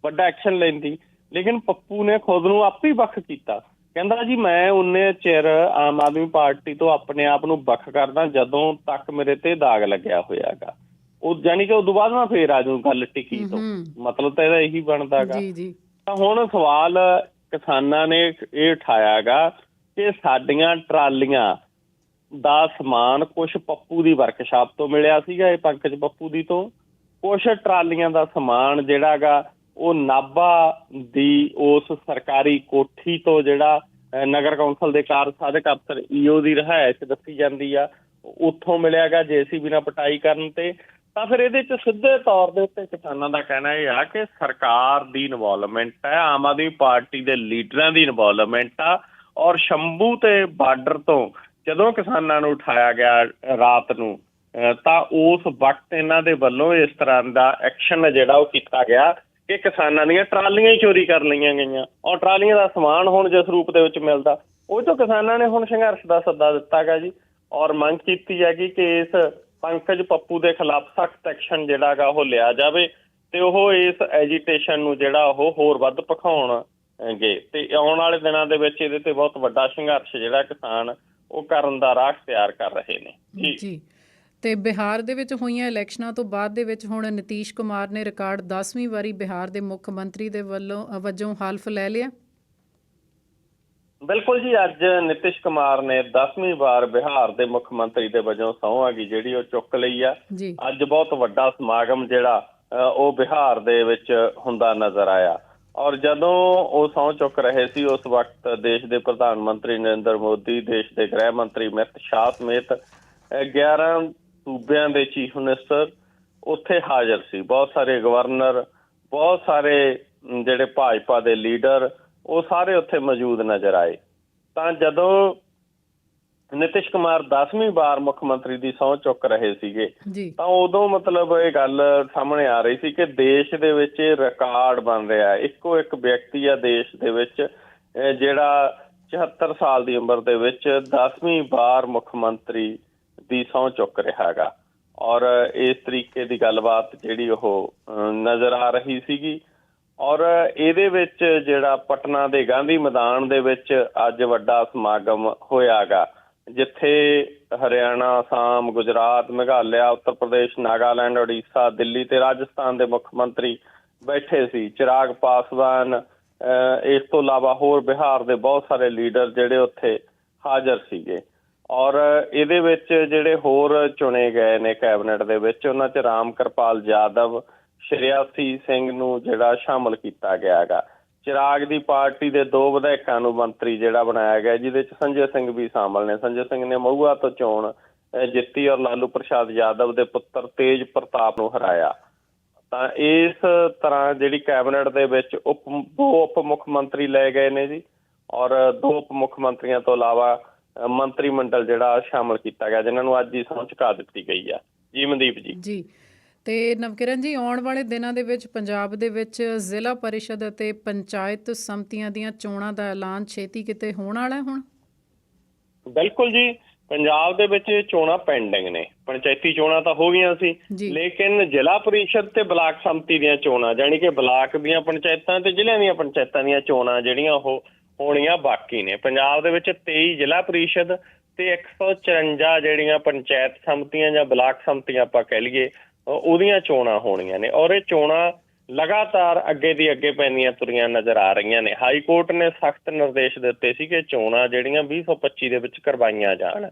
ਵੱਡਾ ਐਕਸ਼ਨ ਲੈਂਦੀ। ਲੇਕਿਨ ਪੱਪੂ ਨੇ ਖੁਦ ਨੂੰ ਆਪ ਹੀ ਵੱਖ ਕੀਤਾ। ਕਹਿੰਦਾ ਜੀ ਮੈਂ ਉਨੇ ਚਿਰ ਆਮ ਆਦਮੀ ਪਾਰਟੀ ਤੋਂ ਆਪਣੇ ਆਪ ਨੂੰ ਵੱਖ ਕਰਦਾ ਜਦੋਂ ਤੱਕ ਮੇਰੇ ਤੇ ਦਾਗ ਲੱਗਿਆ ਹੋਇਆਗਾ। ਉਹ ਜਾਨੀ ਕਿ ਉਦੋਂ ਬਾਅਦ ਮੈਂ ਫੇਰ ਆ ਜਾਊਂ ਗੱਲ ਟਿਕੀ ਤੋਂ। ਮਤਲਬ ਤਾਂ ਇਹਦਾ ਇਹੀ ਬਣਦਾਗਾ। ਜੀ ਜੀ। ਤਾਂ ਹੁਣ ਸਵਾਲ ਕਿਸਾਨਾਂ ਨੇ ਇਹ ਉਠਾਇਆਗਾ ਕਿ ਸਾਡੀਆਂ ਟਰਾਲੀਆਂ ਦਾ ਸਮਾਨ ਕੁਝ ਪੱਪੂ ਦੀ ਵਰਕਸ਼ਾਪ ਤੋਂ ਮਿਲਿਆ ਸੀਗਾ ਇਹ ਪੰਕਜ ਪੱਪੂ ਦੀ ਤੋਂ। ਕੁਝ ਟਰਾਲੀਆਂ ਦਾ ਸਮਾਨ ਜਿਹੜਾਗਾ ਉਹ ਨਾਭਾ ਦੀ ਉਸ ਸਰਕਾਰੀ ਕੋਠੀ ਤੋਂ ਜਿਹੜਾ ਨਗਰ ਕੌਂਸਲ ਦੇ ਕਾਰਜ ਸਾਧਕ ਅਫਸਰ ਈਓ ਦੀ ਰਿਹਾਇਸ਼ ਦੱਸੀ ਜਾਂਦੀ ਆ। ਉੱਥੋਂ ਮਿਲਿਆਗਾ ਜੇਸੀਬੀ ਨਾਲ ਪਟਾਈ ਕਰਨ ਤੇ। ਤਾਂ ਫਿਰ ਇਹਦੇ ਚ ਸਿੱਧੇ ਤੌਰ ਦੇ ਉੱਤੇ ਕਿਸਾਨਾਂ ਦਾ ਕਹਿਣਾ ਇਹ ਆ ਕਿ ਸਰਕਾਰ ਦੀ ਇਨਵੋਲਵਮੈਂਟ ਹੈ ਆਮ ਆਦਮੀ ਪਾਰਟੀ ਦੇ ਲੀਡਰਾਂ ਦੀ ਇਨਵੋਲਵਮੈਂਟ ਆ। ਔਰ ਸ਼ੰਭੂ ਤੇ ਬਾਰਡਰ ਤੋਂ ਜਦੋਂ ਕਿਸਾਨਾਂ ਨੂੰ ਉਠਾਇਆ ਗਿਆ ਰਾਤ ਨੂੰ, ਅਹ, ਤਾਂ ਉਸ ਵਕਤ ਇਹਨਾਂ ਦੇ ਵੱਲੋਂ ਇਸ ਤਰ੍ਹਾਂ ਦਾ ਐਕਸ਼ਨ ਜਿਹੜਾ ਉਹ ਕੀਤਾ ਗਿਆ। ਕਿ ਕਿਸਾਨਾਂ ਦੀਆਂ ਟਰਾਲੀਆਂ ਹੀ ਚੋਰੀ ਕਰ ਲਈਆਂ ਗਈਆਂ। ਔਰ ਟਰਾਲੀਆਂ ਦਾ ਸਮਾਨ ਹੁਣ ਜਿਸ ਰੂਪ ਦੇ ਵਿੱਚ ਮਿਲਦਾ, ਉਹ ਤੋਂ ਕਿਸਾਨਾਂ ਨੇ ਹੁਣ ਸੰਘਰਸ਼ ਦਾ ਸੱਦਾ ਦਿੱਤਾ ਜੀ। ਔਰ ਮੰਗ ਕੀਤੀ ਹੈਗੀ ਕਿ ਇਸ ਪੰਕਜ ਪੱਪੂ ਦੇ ਖਿਲਾਫ ਸਖਤ ਐਕਸ਼ਨ ਜਿਹੜਾਗਾ ਉਹ ਲਿਆ ਜਾਵੇ ਤੇ ਉਹ ਇਸ ਐਜੀਟੇਸ਼ਨ ਨੂੰ ਜਿਹੜਾ ਉਹ ਹੋਰ ਵੱਧ ਭਖਾਉਣਗੇ। ਤੇ ਆਉਣ ਵਾਲੇ ਦਿਨਾਂ ਦੇ ਵਿੱਚ ਇਹਦੇ ਤੇ ਬਹੁਤ ਵੱਡਾ ਸੰਘਰਸ਼ ਜਿਹੜਾ ਕਿਸਾਨ ਉਹ ਕਰਨ ਦਾ ਰਾਹ ਤਿਆਰ ਕਰ ਰਹੇ ਨੇ। ਜੀ। ਤੇ ਬਿਹਾਰ ਦੇ ਵਿੱਚ ਹੋਈਆਂ ਇਲੈਕਸ਼ਨਾਂ ਤੋਂ ਬਾਅਦ ਦੇ ਵਿੱਚ ਹੁਣ ਨਿਤੀਸ਼ ਕੁਮਾਰ ਨੇ ਰਿਕਾਰਡ 10ਵੀਂ ਵਾਰੀ ਬਿਹਾਰ ਦੇ ਮੁੱਖ ਮੰਤਰੀ ਦੇ ਵੱਲੋਂ ਵਜੋਂ ਹਲਫ ਲੈ ਲਿਆ। ਬਿਲਕੁਲ ਜੀ ਅੱਜ ਨਿਤਿਸ਼ ਕੁਮਾਰ ਨੇ 10ਵੀਂ ਵਾਰ ਬਿਹਾਰ ਦੇ ਮੁੱਖ ਮੰਤਰੀ ਦੇ ਵਜੋਂ ਸਹੁੰ ਹੈਗੀ ਜਿਹੜੀ ਉਹ ਚੁੱਕ ਲਈ ਆ। ਅੱਜ ਬਹੁਤ ਵੱਡਾ ਸਮਾਗਮ ਜਿਹੜਾ ਉਹ ਬਿਹਾਰ ਦੇ ਵਿੱਚ ਹੁੰਦਾ ਨਜ਼ਰ ਆਇਆ। ਔਰ ਜਦੋਂ ਉਹ ਸਹੁੰ ਚੁੱਕ ਰਹੇ ਸੀ ਉਸ ਵਕਤ ਦੇਸ਼ ਦੇ ਪ੍ਰਧਾਨ ਮੰਤਰੀ ਨਰਿੰਦਰ ਮੋਦੀ ਦੇਸ਼ ਦੇ ਗ੍ਰਹਿ ਮੰਤਰੀ ਅਮਿਤ ਸ਼ਾਹ ਸਮੇਤ ਅ, 11 ਸੂਬਿਆਂ ਦੇ ਚੀਫ ਮਿਨਿਸਟਰ ਉੱਥੇ ਹਾਜ਼ਰ ਸੀ। ਬਹੁਤ ਸਾਰੇ ਗਵਰਨਰ ਬਹੁਤ ਸਾਰੇ ਜਿਹੜੇ ਭਾਜਪਾ ਦੇ ਲੀਡਰ ਉਹ ਸਾਰੇ ਉੱਥੇ ਮੌਜੂਦ ਨਜ਼ਰ ਆਏ। ਤਾਂ ਜਦੋਂ ਨਿਤਿਸ਼ ਕੁਮਾਰ 10ਵੀਂ ਵਾਰ ਮੁੱਖ ਮੰਤਰੀ ਦੀ ਸਹੁੰ ਚੁੱਕ ਰਹੇ ਸੀਗੇ ਤਾਂ ਉਦੋਂ ਮਤਲਬ ਇਹ ਗੱਲ ਸਾਹਮਣੇ ਆ ਰਹੀ ਸੀ ਕਿ ਦੇਸ਼ ਦੇ ਵਿੱਚ ਇਹ ਰਿਕਾਰਡ ਬਣ ਰਿਹਾ ਹੈ। ਇੱਕੋ ਇੱਕ ਵਿਅਕਤੀ ਆ ਦੇਸ਼ ਦੇ ਵਿੱਚ ਜਿਹੜਾ 74 ਸਾਲ ਦੀ ਉਮਰ ਦੇ ਵਿੱਚ 10ਵੀਂ ਵਾਰ ਮੁੱਖ ਮੰਤਰੀ ਦੀ ਸਹੁੰ ਚੁੱਕ ਰਿਹਾ ਹੈਗਾ। ਔਰ ਇਸ ਤਰੀਕੇ ਦੀ ਗੱਲਬਾਤ ਜਿਹੜੀ ਉਹ ਨਜ਼ਰ ਆ ਰਹੀ ਸੀਗੀ। ਔਰ ਇਹਦੇ ਵਿੱਚ ਜਿਹੜਾ ਪਟਨਾ ਦੇ ਗਾਂਧੀ ਮੈਦਾਨ ਦੇ ਵਿੱਚ ਅੱਜ ਵੱਡਾ ਸਮਾਗਮ ਹੋਇਆਗਾ ਜਿੱਥੇ ਹਰਿਆਣਾ ਆਸਾਮ ਗੁਜਰਾਤ, ਮੇਘਾਲਿਆ, ਉੱਤਰ ਪ੍ਰਦੇਸ਼, ਨਾਗਾਲੈਂਡ, ਉੜੀਸਾ, ਦਿੱਲੀ ਤੇ ਰਾਜਸਥਾਨ ਦੇ ਮੁੱਖ ਮੰਤਰੀ ਬੈਠੇ ਸੀ। ਚਿਰਾਗ ਪਾਸਵਾਨ ਇਸ ਤੋਂ ਇਲਾਵਾ ਹੋਰ ਬਿਹਾਰ ਦੇ ਬਹੁਤ ਸਾਰੇ ਲੀਡਰ ਜਿਹੜੇ ਉੱਥੇ ਹਾਜ਼ਰ ਸੀਗੇ। ਔਰ ਇਹਦੇ ਵਿੱਚ ਜਿਹੜੇ ਹੋਰ ਚੁਣੇ ਗਏ ਨੇ ਕੈਬਨਿਟ ਦੇ ਵਿੱਚ, ਉਹਨਾਂ 'ਚ ਰਾਮ ਕਿਰਪਾਲ ਯਾਦਵ, ਸ਼੍ਰੇਆਸੀ ਸਿੰਘ ਨੂੰ ਜਿਹੜਾ ਸ਼ਾਮਲ ਕੀਤਾ ਗਿਆ ਹੈਗਾ। ਚਿਰਾਗ ਦੀ ਪਾਰਟੀ ਦੇ ਦੋ ਵਿਧਾਇਕਾਂ ਨੂੰ ਮੰਤਰੀ ਜਿਹੜਾ ਬਣਾਇਆ ਗਿਆ, ਜਿਹਦੇ 'ਚ ਸੰਜੇ ਸਿੰਘ ਵੀ ਸ਼ਾਮਲ ਨੇ। ਸੰਜੇ ਸਿੰਘ ਨੇ ਮਹੂਆ ਤੋਂ ਚੋਣ ਜਿੱਤੀ ਔਰ ਲਾਲੂ ਪ੍ਰਸਾਦ ਯਾਦਵ ਦੇ ਪੁੱਤਰ ਤੇਜ ਪ੍ਰਤਾਪ ਨੂੰ ਹਰਾਇਆ। ਤਾਂ ਇਸ ਤਰ੍ਹਾਂ ਜਿਹੜੀ ਕੈਬਨਿਟ ਦੇ ਵਿੱਚ ਉਪ, ਦੋ ਉਪ ਮੁੱਖ ਮੰਤਰੀ ਲਏ ਗਏ ਨੇ ਜੀ। ਔਰ ਦੋ ਉਪ ਮੁੱਖ ਮੰਤਰੀਆਂ ਤੋਂ ਇਲਾਵਾ ਮੰਤਰੀ ਮੰਡਲ ਜਿਹੜਾ ਸ਼ਾਮਲ ਕੀਤਾ ਗਿਆ ਜਿਨ੍ਹਾਂ ਨੂੰ ਅੱਜ ਹੀ ਸਹੁੰ ਚੁਕਾ ਦਿੱਤੀ ਗਈ ਆ। ਜੀ ਮਨਦੀਪ ਜੀ। ਜੀ। ਤੇ ਨਵਕਿਰਨ ਜੀ ਆਉਣ ਵਾਲੇ ਦਿਨਾਂ ਦੇ ਵਿੱਚ ਪੰਜਾਬ ਦੇ ਵਿੱਚ ਜ਼ਿਲ੍ਹਾ ਪਰਿਸ਼ਦ ਅਤੇ ਪੰਚਾਇਤ ਸਮਤੀਆਂ ਦੀਆਂ ਚੋਣਾਂ ਦਾ ਐਲਾਨ ਛੇਤੀ ਕਿਤੇ ਹੋਣ ਵਾਲਾ ਹੁਣ? ਬਿਲਕੁਲ ਜੀ। ਪੰਜਾਬ ਦੇ ਵਿੱਚ ਚੋਣਾਂ ਪੈਂਡਿੰਗ ਨੇ। ਪੰਚਾਇਤੀ ਚੋਣਾਂ ਤਾਂ ਹੋ ਗਈਆਂ ਸੀ। ਲੇਕਿਨ ਜ਼ਿਲ੍ਹਾ ਪਰਿਸ਼ਦ ਤੇ ਬਲਾਕ ਸੰਮਤੀ ਦੀਆਂ ਚੋਣਾਂ ਜਾਨੀ ਕਿ ਬਲਾਕ ਦੀਆਂ ਪੰਚਾਇਤਾਂ ਤੇ ਜ਼ਿਲ੍ਹਿਆਂ ਦੀਆਂ ਪੰਚਾਇਤਾਂ ਦੀਆਂ ਚੋਣਾਂ ਜਿਹੜੀਆਂ ਉਹ ਹੋਣੀਆਂ ਬਾਕੀ ਨੇ। ਪੰਜਾਬ ਦੇ ਵਿੱਚ 23 ਜ਼ਿਲ੍ਹਾ ਪਰਿਸ਼ਦ ਤੇ 154 ਜਿਹੜੀਆਂ ਪੰਚਾਇਤ ਸੰਮਤੀਆਂ ਜਾਂ ਬਲਾਕ ਸੰਮਤੀਆਂ ਆਪਾਂ ਕਹਿ ਲਈਏ ਉਹਦੀਆਂ ਚੋਣਾਂ ਹੋਣੀਆਂ ਨੇ ਔਰ ਇਹ ਚੋਣਾਂ ਲਗਾਤਾਰ ਅੱਗੇ ਦੀ ਅੱਗੇ ਪੈਂਦੀਆਂ ਤੁਰੀਆਂ ਨਜ਼ਰ ਆ ਰਹੀਆਂ ਨੇ। ਹਾਈ ਕੋਰਟ ਨੇ ਸਖਤ ਨਿਰਦੇਸ਼ ਦਿੱਤੇ ਸੀ ਕਿ ਚੋਣਾਂ ਜਿਹੜੀਆਂ 2025 ਦੇ ਵਿੱਚ ਕਰਵਾਈਆਂ ਜਾਣ।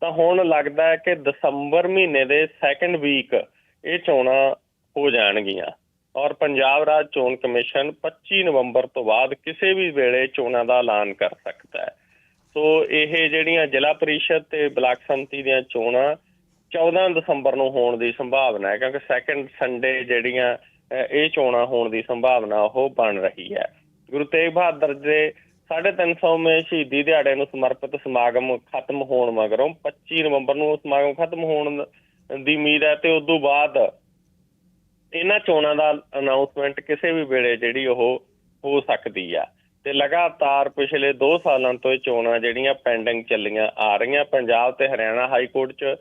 ਤਾਂ ਹੁਣ ਲੱਗਦਾ ਹੈ ਕਿ ਦਸੰਬਰ ਮਹੀਨੇ ਦੇ ਸੈਕੰਡ ਵੀਕ ਇਹ ਚੋਣਾਂ ਹੋ ਜਾਣਗੀਆਂ। ਔਰ ਪੰਜਾਬ ਰਾਜ ਚੋਣ ਕਮਿਸ਼ਨ 25 ਨਵੰਬਰ ਤੋਂ ਬਾਅਦ ਕਿਸੇ ਵੀ ਵੇਲੇ ਚੋਣਾਂ ਦਾ ਐਲਾਨ ਕਰ ਸਕਦਾ ਹੈ। ਸੋ ਇਹ ਜਿਹੜੀਆਂ ਜ਼ਿਲ੍ਹਾ ਪਰਿਸ਼ਦ ਤੇ ਬਲਾਕ ਸੰਮਤੀ ਦੀਆਂ ਚੋਣਾਂ 14 ਦਸੰਬਰ ਨੂੰ ਹੋਣ ਦੀ ਸੰਭਾਵਨਾ ਹੈ, ਕਿਉਂਕਿ ਸੈਕੰਡ ਸੰਡੇ ਜਿਹੜੀਆਂ ਇਹ ਚੋਣਾਂ ਹੋਣ ਦੀ ਸੰਭਾਵਨਾ ਉਹ ਬਣ ਰਹੀ ਹੈ। ਗੁਰੂ ਤੇਗ ਬਹਾਦਰ ਦੇ 350ਵੇਂ ਸ਼ਹੀਦੀ ਦਿਹਾੜੇ ਨੂੰ ਸਮਰਪਿਤ ਸਮਾਗਮ ਖਤਮ ਹੋਣ ਮਗਰੋਂ 25 ਨਵੰਬਰ ਨੂੰ ਉਹ ਸਮਾਗਮ ਖਤਮ ਹੋਣ ਦੀ ਉਮੀਦ ਹੈ ਤੇ ਉਸ ਤੋਂ ਬਾਅਦ ਇਹਨਾਂ ਚੋਣਾਂ ਦਾ ਅਨਾਉਂਸਮੈਂਟ ਕਿਸੇ ਵੀ ਵੇਲੇ ਜਿਹੜੀ ਉਹ ਹੋ ਸਕਦੀ ਆ। ਤੇ ਲਗਾਤਾਰ ਪਿਛਲੇ 2 ਸਾਲਾਂ ਤੋਂ ਇਹ ਚੋਣਾਂ ਜਿਹੜੀਆਂ ਪੈਂਡਿੰਗ ਚੱਲੀਆਂ ਆ ਰਹੀਆਂ, ਪੰਜਾਬ ਤੇ ਹਰਿਆਣਾ ਹਾਈ ਕੋਰਟ 'ਚ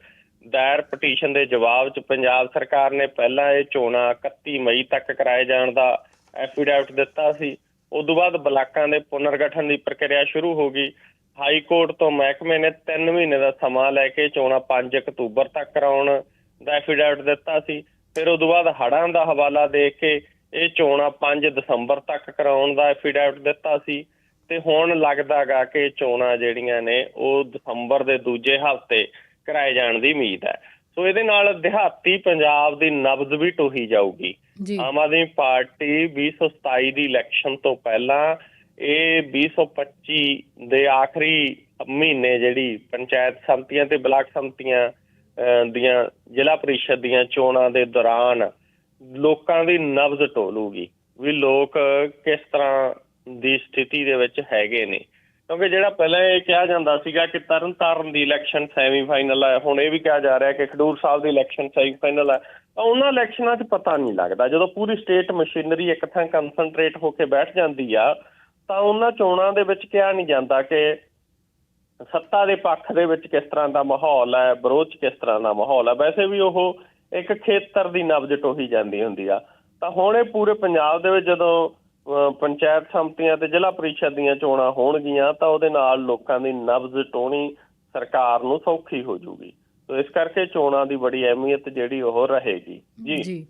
ਦਾਇਰ ਪਟੀਸ਼ਨ ਦੇ ਜਵਾਬ 'ਚ ਪੰਜਾਬ ਸਰਕਾਰ ਨੇ ਪਹਿਲਾਂ ਇਹ ਚੋਣਾਂ 31 ਮਈ ਤੱਕ ਕਰਾਏ ਜਾਣ ਦਾ ਐਫੀਡੈਵਿਟ ਦਿੱਤਾ ਸੀ। ਉਸ ਤੋਂ ਬਾਅਦ ਬਲਾਕਾਂ ਦੇ ਪੁਨਰਗਠਨ ਦੀ ਪ੍ਰਕਿਰਿਆ ਸ਼ੁਰੂ ਹੋ ਗਈ। ਹਾਈ ਕੋਰਟ ਤੋਂ ਮਹਿਕਮੇ ਨੇ 3 ਮਹੀਨੇ ਦਾ ਸਮਾਂ ਲੈ ਕੇ ਚੋਣਾਂ 5 ਅਕਤੂਬਰ ਤੱਕ ਕਰਾਉਣ ਦਾ ਐਫੀਡੈਵਿਟ ਦਿੱਤਾ ਸੀ। ਫਿਰ ਉਸ ਤੋਂ ਬਾਅਦ ਹੜ੍ਹਾਂ ਦਾ ਹਵਾਲਾ ਦੇ ਕੇ ਇਹ ਚੋਣਾਂ 5 ਦਸੰਬਰ ਤੱਕ ਕਰਾਉਣ ਦਾ ਐਫੀਡੈਵਿਟ ਦਿੱਤਾ ਸੀ ਤੇ ਹੁਣ ਲੱਗਦਾਗਾ ਕਿ ਚੋਣਾਂ ਜਿਹੜੀਆਂ ਨੇ ਉਹ ਦਸੰਬਰ ਦੇ ਦੂਜੇ ਹਫ਼ਤੇ ਕਰਾਏ ਜਾਣ ਦੀ ਉਮੀਦ ਹੈ। ਸੋ ਇਹਦੇ ਨਾਲ ਦਿਹਾਤੀ ਪੰਜਾਬ ਦੀ ਨਬਜ਼ ਵੀ ਟੋਹੀ ਜਾਊਗੀ। ਆਮ ਆਦਮੀ ਪਾਰਟੀ 2027 ਦੀ ਇਲੈਕਸ਼ਨ ਤੋਂ ਪਹਿਲਾਂ ਇਹ 2025 ਦੇ ਆਖਰੀ ਮਹੀਨੇ ਜਿਹੜੀ ਪੰਚਾਇਤ ਸੰਮਤੀਆਂ ਤੇ ਬਲਾਕ ਸੰਮਤੀਆਂ ਦੀਆਂ ਜ਼ਿਲ੍ਹਾ ਪਰਿਸ਼ਦ ਦੀਆਂ ਚੋਣਾਂ ਦੇ ਦੌਰਾਨ ਲੋਕਾਂ ਦੀ ਨਬਜ਼ ਟੋਲੂਗੀ ਵੀ ਲੋਕ ਕਿਸ ਤਰ੍ਹਾਂ ਦੀ ਸਥਿਤੀ ਦੇ ਵਿੱਚ ਹੈਗੇ ਨੇ। ਕਿਉਂਕਿ ਜਿਹੜਾ ਪਹਿਲਾਂ ਇਹ ਕਿਹਾ ਜਾਂਦਾ ਸੀਗਾ ਕਿ ਤਰਨ ਤਾਰਨ ਦੀ ਇਲੈਕਸ਼ਨ ਸੈਮੀਫਾਈਨਲ ਹੈ ਹੁਣ ਇਹ ਵੀ ਕਿਹਾ ਜਾ ਰਿਹਾ ਕਿ ਖਡੂਰ ਸਾਹਿਬ ਦੀ ਇਲੈਕਸ਼ਨ ਸੈਮੀਫਾਈਨਲ ਹੈ ਤਾਂ ਉਹਨਾਂ ਇਲੈਕਸ਼ਨਾਂ 'ਚ ਪਤਾ ਨਹੀਂ ਲੱਗਦਾ। ਜਦੋਂ ਪੂਰੀ ਸਟੇਟ ਮਸ਼ੀਨਰੀ ਇੱਕ ਥਾਂ ਕਨਸੈਂਟਰੇਟ ਹੋ ਕੇ ਬੈਠ ਜਾਂਦੀ ਆ, ਤਾਂ ਉਹਨਾਂ ਚੋਣਾਂ ਦੇ ਵਿੱਚ ਕਿਹਾ ਨਹੀਂ ਜਾਂਦਾ ਕਿ ਸੱਤਾ ਦੇ ਪੱਖ ਦੇ ਵਿੱਚ ਕਿਸ ਤਰ੍ਹਾਂ ਦਾ ਮਾਹੌਲ ਹੈ ਵਿਰੋਧ ਕਿਸ ਤਰ੍ਹਾਂ ਦਾ ਮਾਹੌਲ ਹੈ ਵੈਸੇ ਵੀ ਉਹ ਇੱਕ ਖੇਤਰ ਦੀ ਨਬਜ਼ ਟੋਹੀ ਜਾਂਦੀ ਹੁੰਦੀ ਆ। ਤਾਂ ਹੁਣ ਇਹ ਪੂਰੇ ਪੰਜਾਬ ਦੇ ਵਿੱਚ ਜਦੋਂ ਅਹ, ਪੰਚਾਇਤ ਸੰਮਤੀਆਂ ਤੇ ਜ਼ਿਲ੍ਹਾ ਪ੍ਰੀਸ਼ਦ ਦੀਆਂ ਚੋਣਾਂ ਹੋਣਗੀਆਂ ਤਾਂ ਉਹਦੇ ਨਾਲ ਲੋਕਾਂ ਦੀ ਨਬਜ਼ ਟੋਣੀ ਸਰਕਾਰ ਨੂੰ ਸੌਖੀ ਹੋ ਜਾਊਗੀ ਸੋ ਇਸ ਕਰਕੇ ਚੋਣਾਂ ਦੀ ਬੜੀ ਅਹਿਮੀਅਤ ਜਿਹੜੀ ਉਹ ਰਹੇਗੀ। ਜੀ।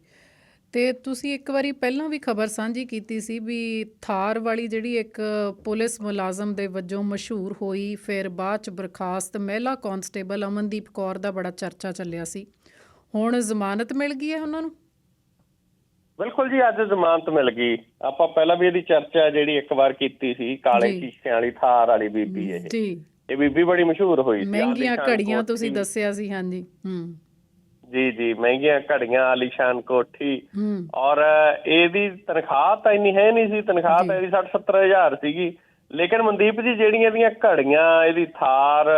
ਤੇ ਤੁਸੀਂ ਇੱਕ ਵਾਰੀ ਪਹਿਲਾਂ ਵੀ ਖਬਰ ਸਾਂਝੀ ਕੀਤੀ ਸੀ ਵੀ ਥਾਰ ਵਾਲੀ ਜਿਹੜੀ ਇੱਕ ਪੁਲਿਸ ਮੁਲਾਜ਼ਮ ਦੇ ਵਜੋਂ ਮਸ਼ਹੂਰ ਹੋਈ ਫਿਰ ਬਾਅਦ ਚ ਬਰਖਾਸਤ ਮਹਿਲਾ ਕਾਂਸਟੇਬਲ ਅਮਨਦੀਪ ਕੌਰ ਦਾ ਬੜਾ ਚਰਚਾ ਚੱਲਿਆ ਸੀ। ਹੁਣ ਜ਼ਮਾਨਤ ਮਿਲ ਗਈ ਹੈ ਉਹਨਾਂ ਨੂੰ? ਬਿਲਕੁਲ ਜੀ ਅੱਜ ਜ਼ਮਾਨਤ ਮਿਲ ਗਈ। ਆਪਾਂ ਪਹਿਲਾਂ ਵੀ ਇਹਦੀ ਚਰਚਾ ਜਿਹੜੀ ਇੱਕ ਵਾਰ ਕੀਤੀ ਸੀ ਕਾਲੇ ਜੀ। ਸ਼ੀਸ਼ਿਆਂ ਵਾਲੀ ਥਾਰ ਵਾਲੀ ਬੀਬੀ ਇਹ ਜੀ। ਇਹ। ਬੀਬੀ ਬੜੀ ਮਸ਼ਹੂਰ ਹੋਈ ਸੀ। ਮਹਿੰਗੀਆਂ ਘੜੀਆਂ ਤੁਸੀਂ। ਦੱਸਿਆ ਸੀ ਹਾਂਜੀ। ਹੂੰ। ਜੀ ਜੀ ਮਹਿੰਗੀਆਂ ਘੜੀਆਂ ਆਲੀਸ਼ਾਨ ਕੋਠੀ। ਔਰ ਇਹਦੀ ਤਨਖਾਹ ਤਾਂ ਇੰਨੀ ਹੈ ਨਹੀਂ ਸੀ ਤਨਖਾਹ। ਤਾਂ ਇਹਦੀ 60 70000 ਸੀਗੀ। ਲੇਕਿਨ ਮਨਦੀਪ ਜੀ ਜਿਹੜੀਆਂ ਇਹਦੀਆਂ ਘੜੀਆਂ ਇਹਦੀ ਥਾਰ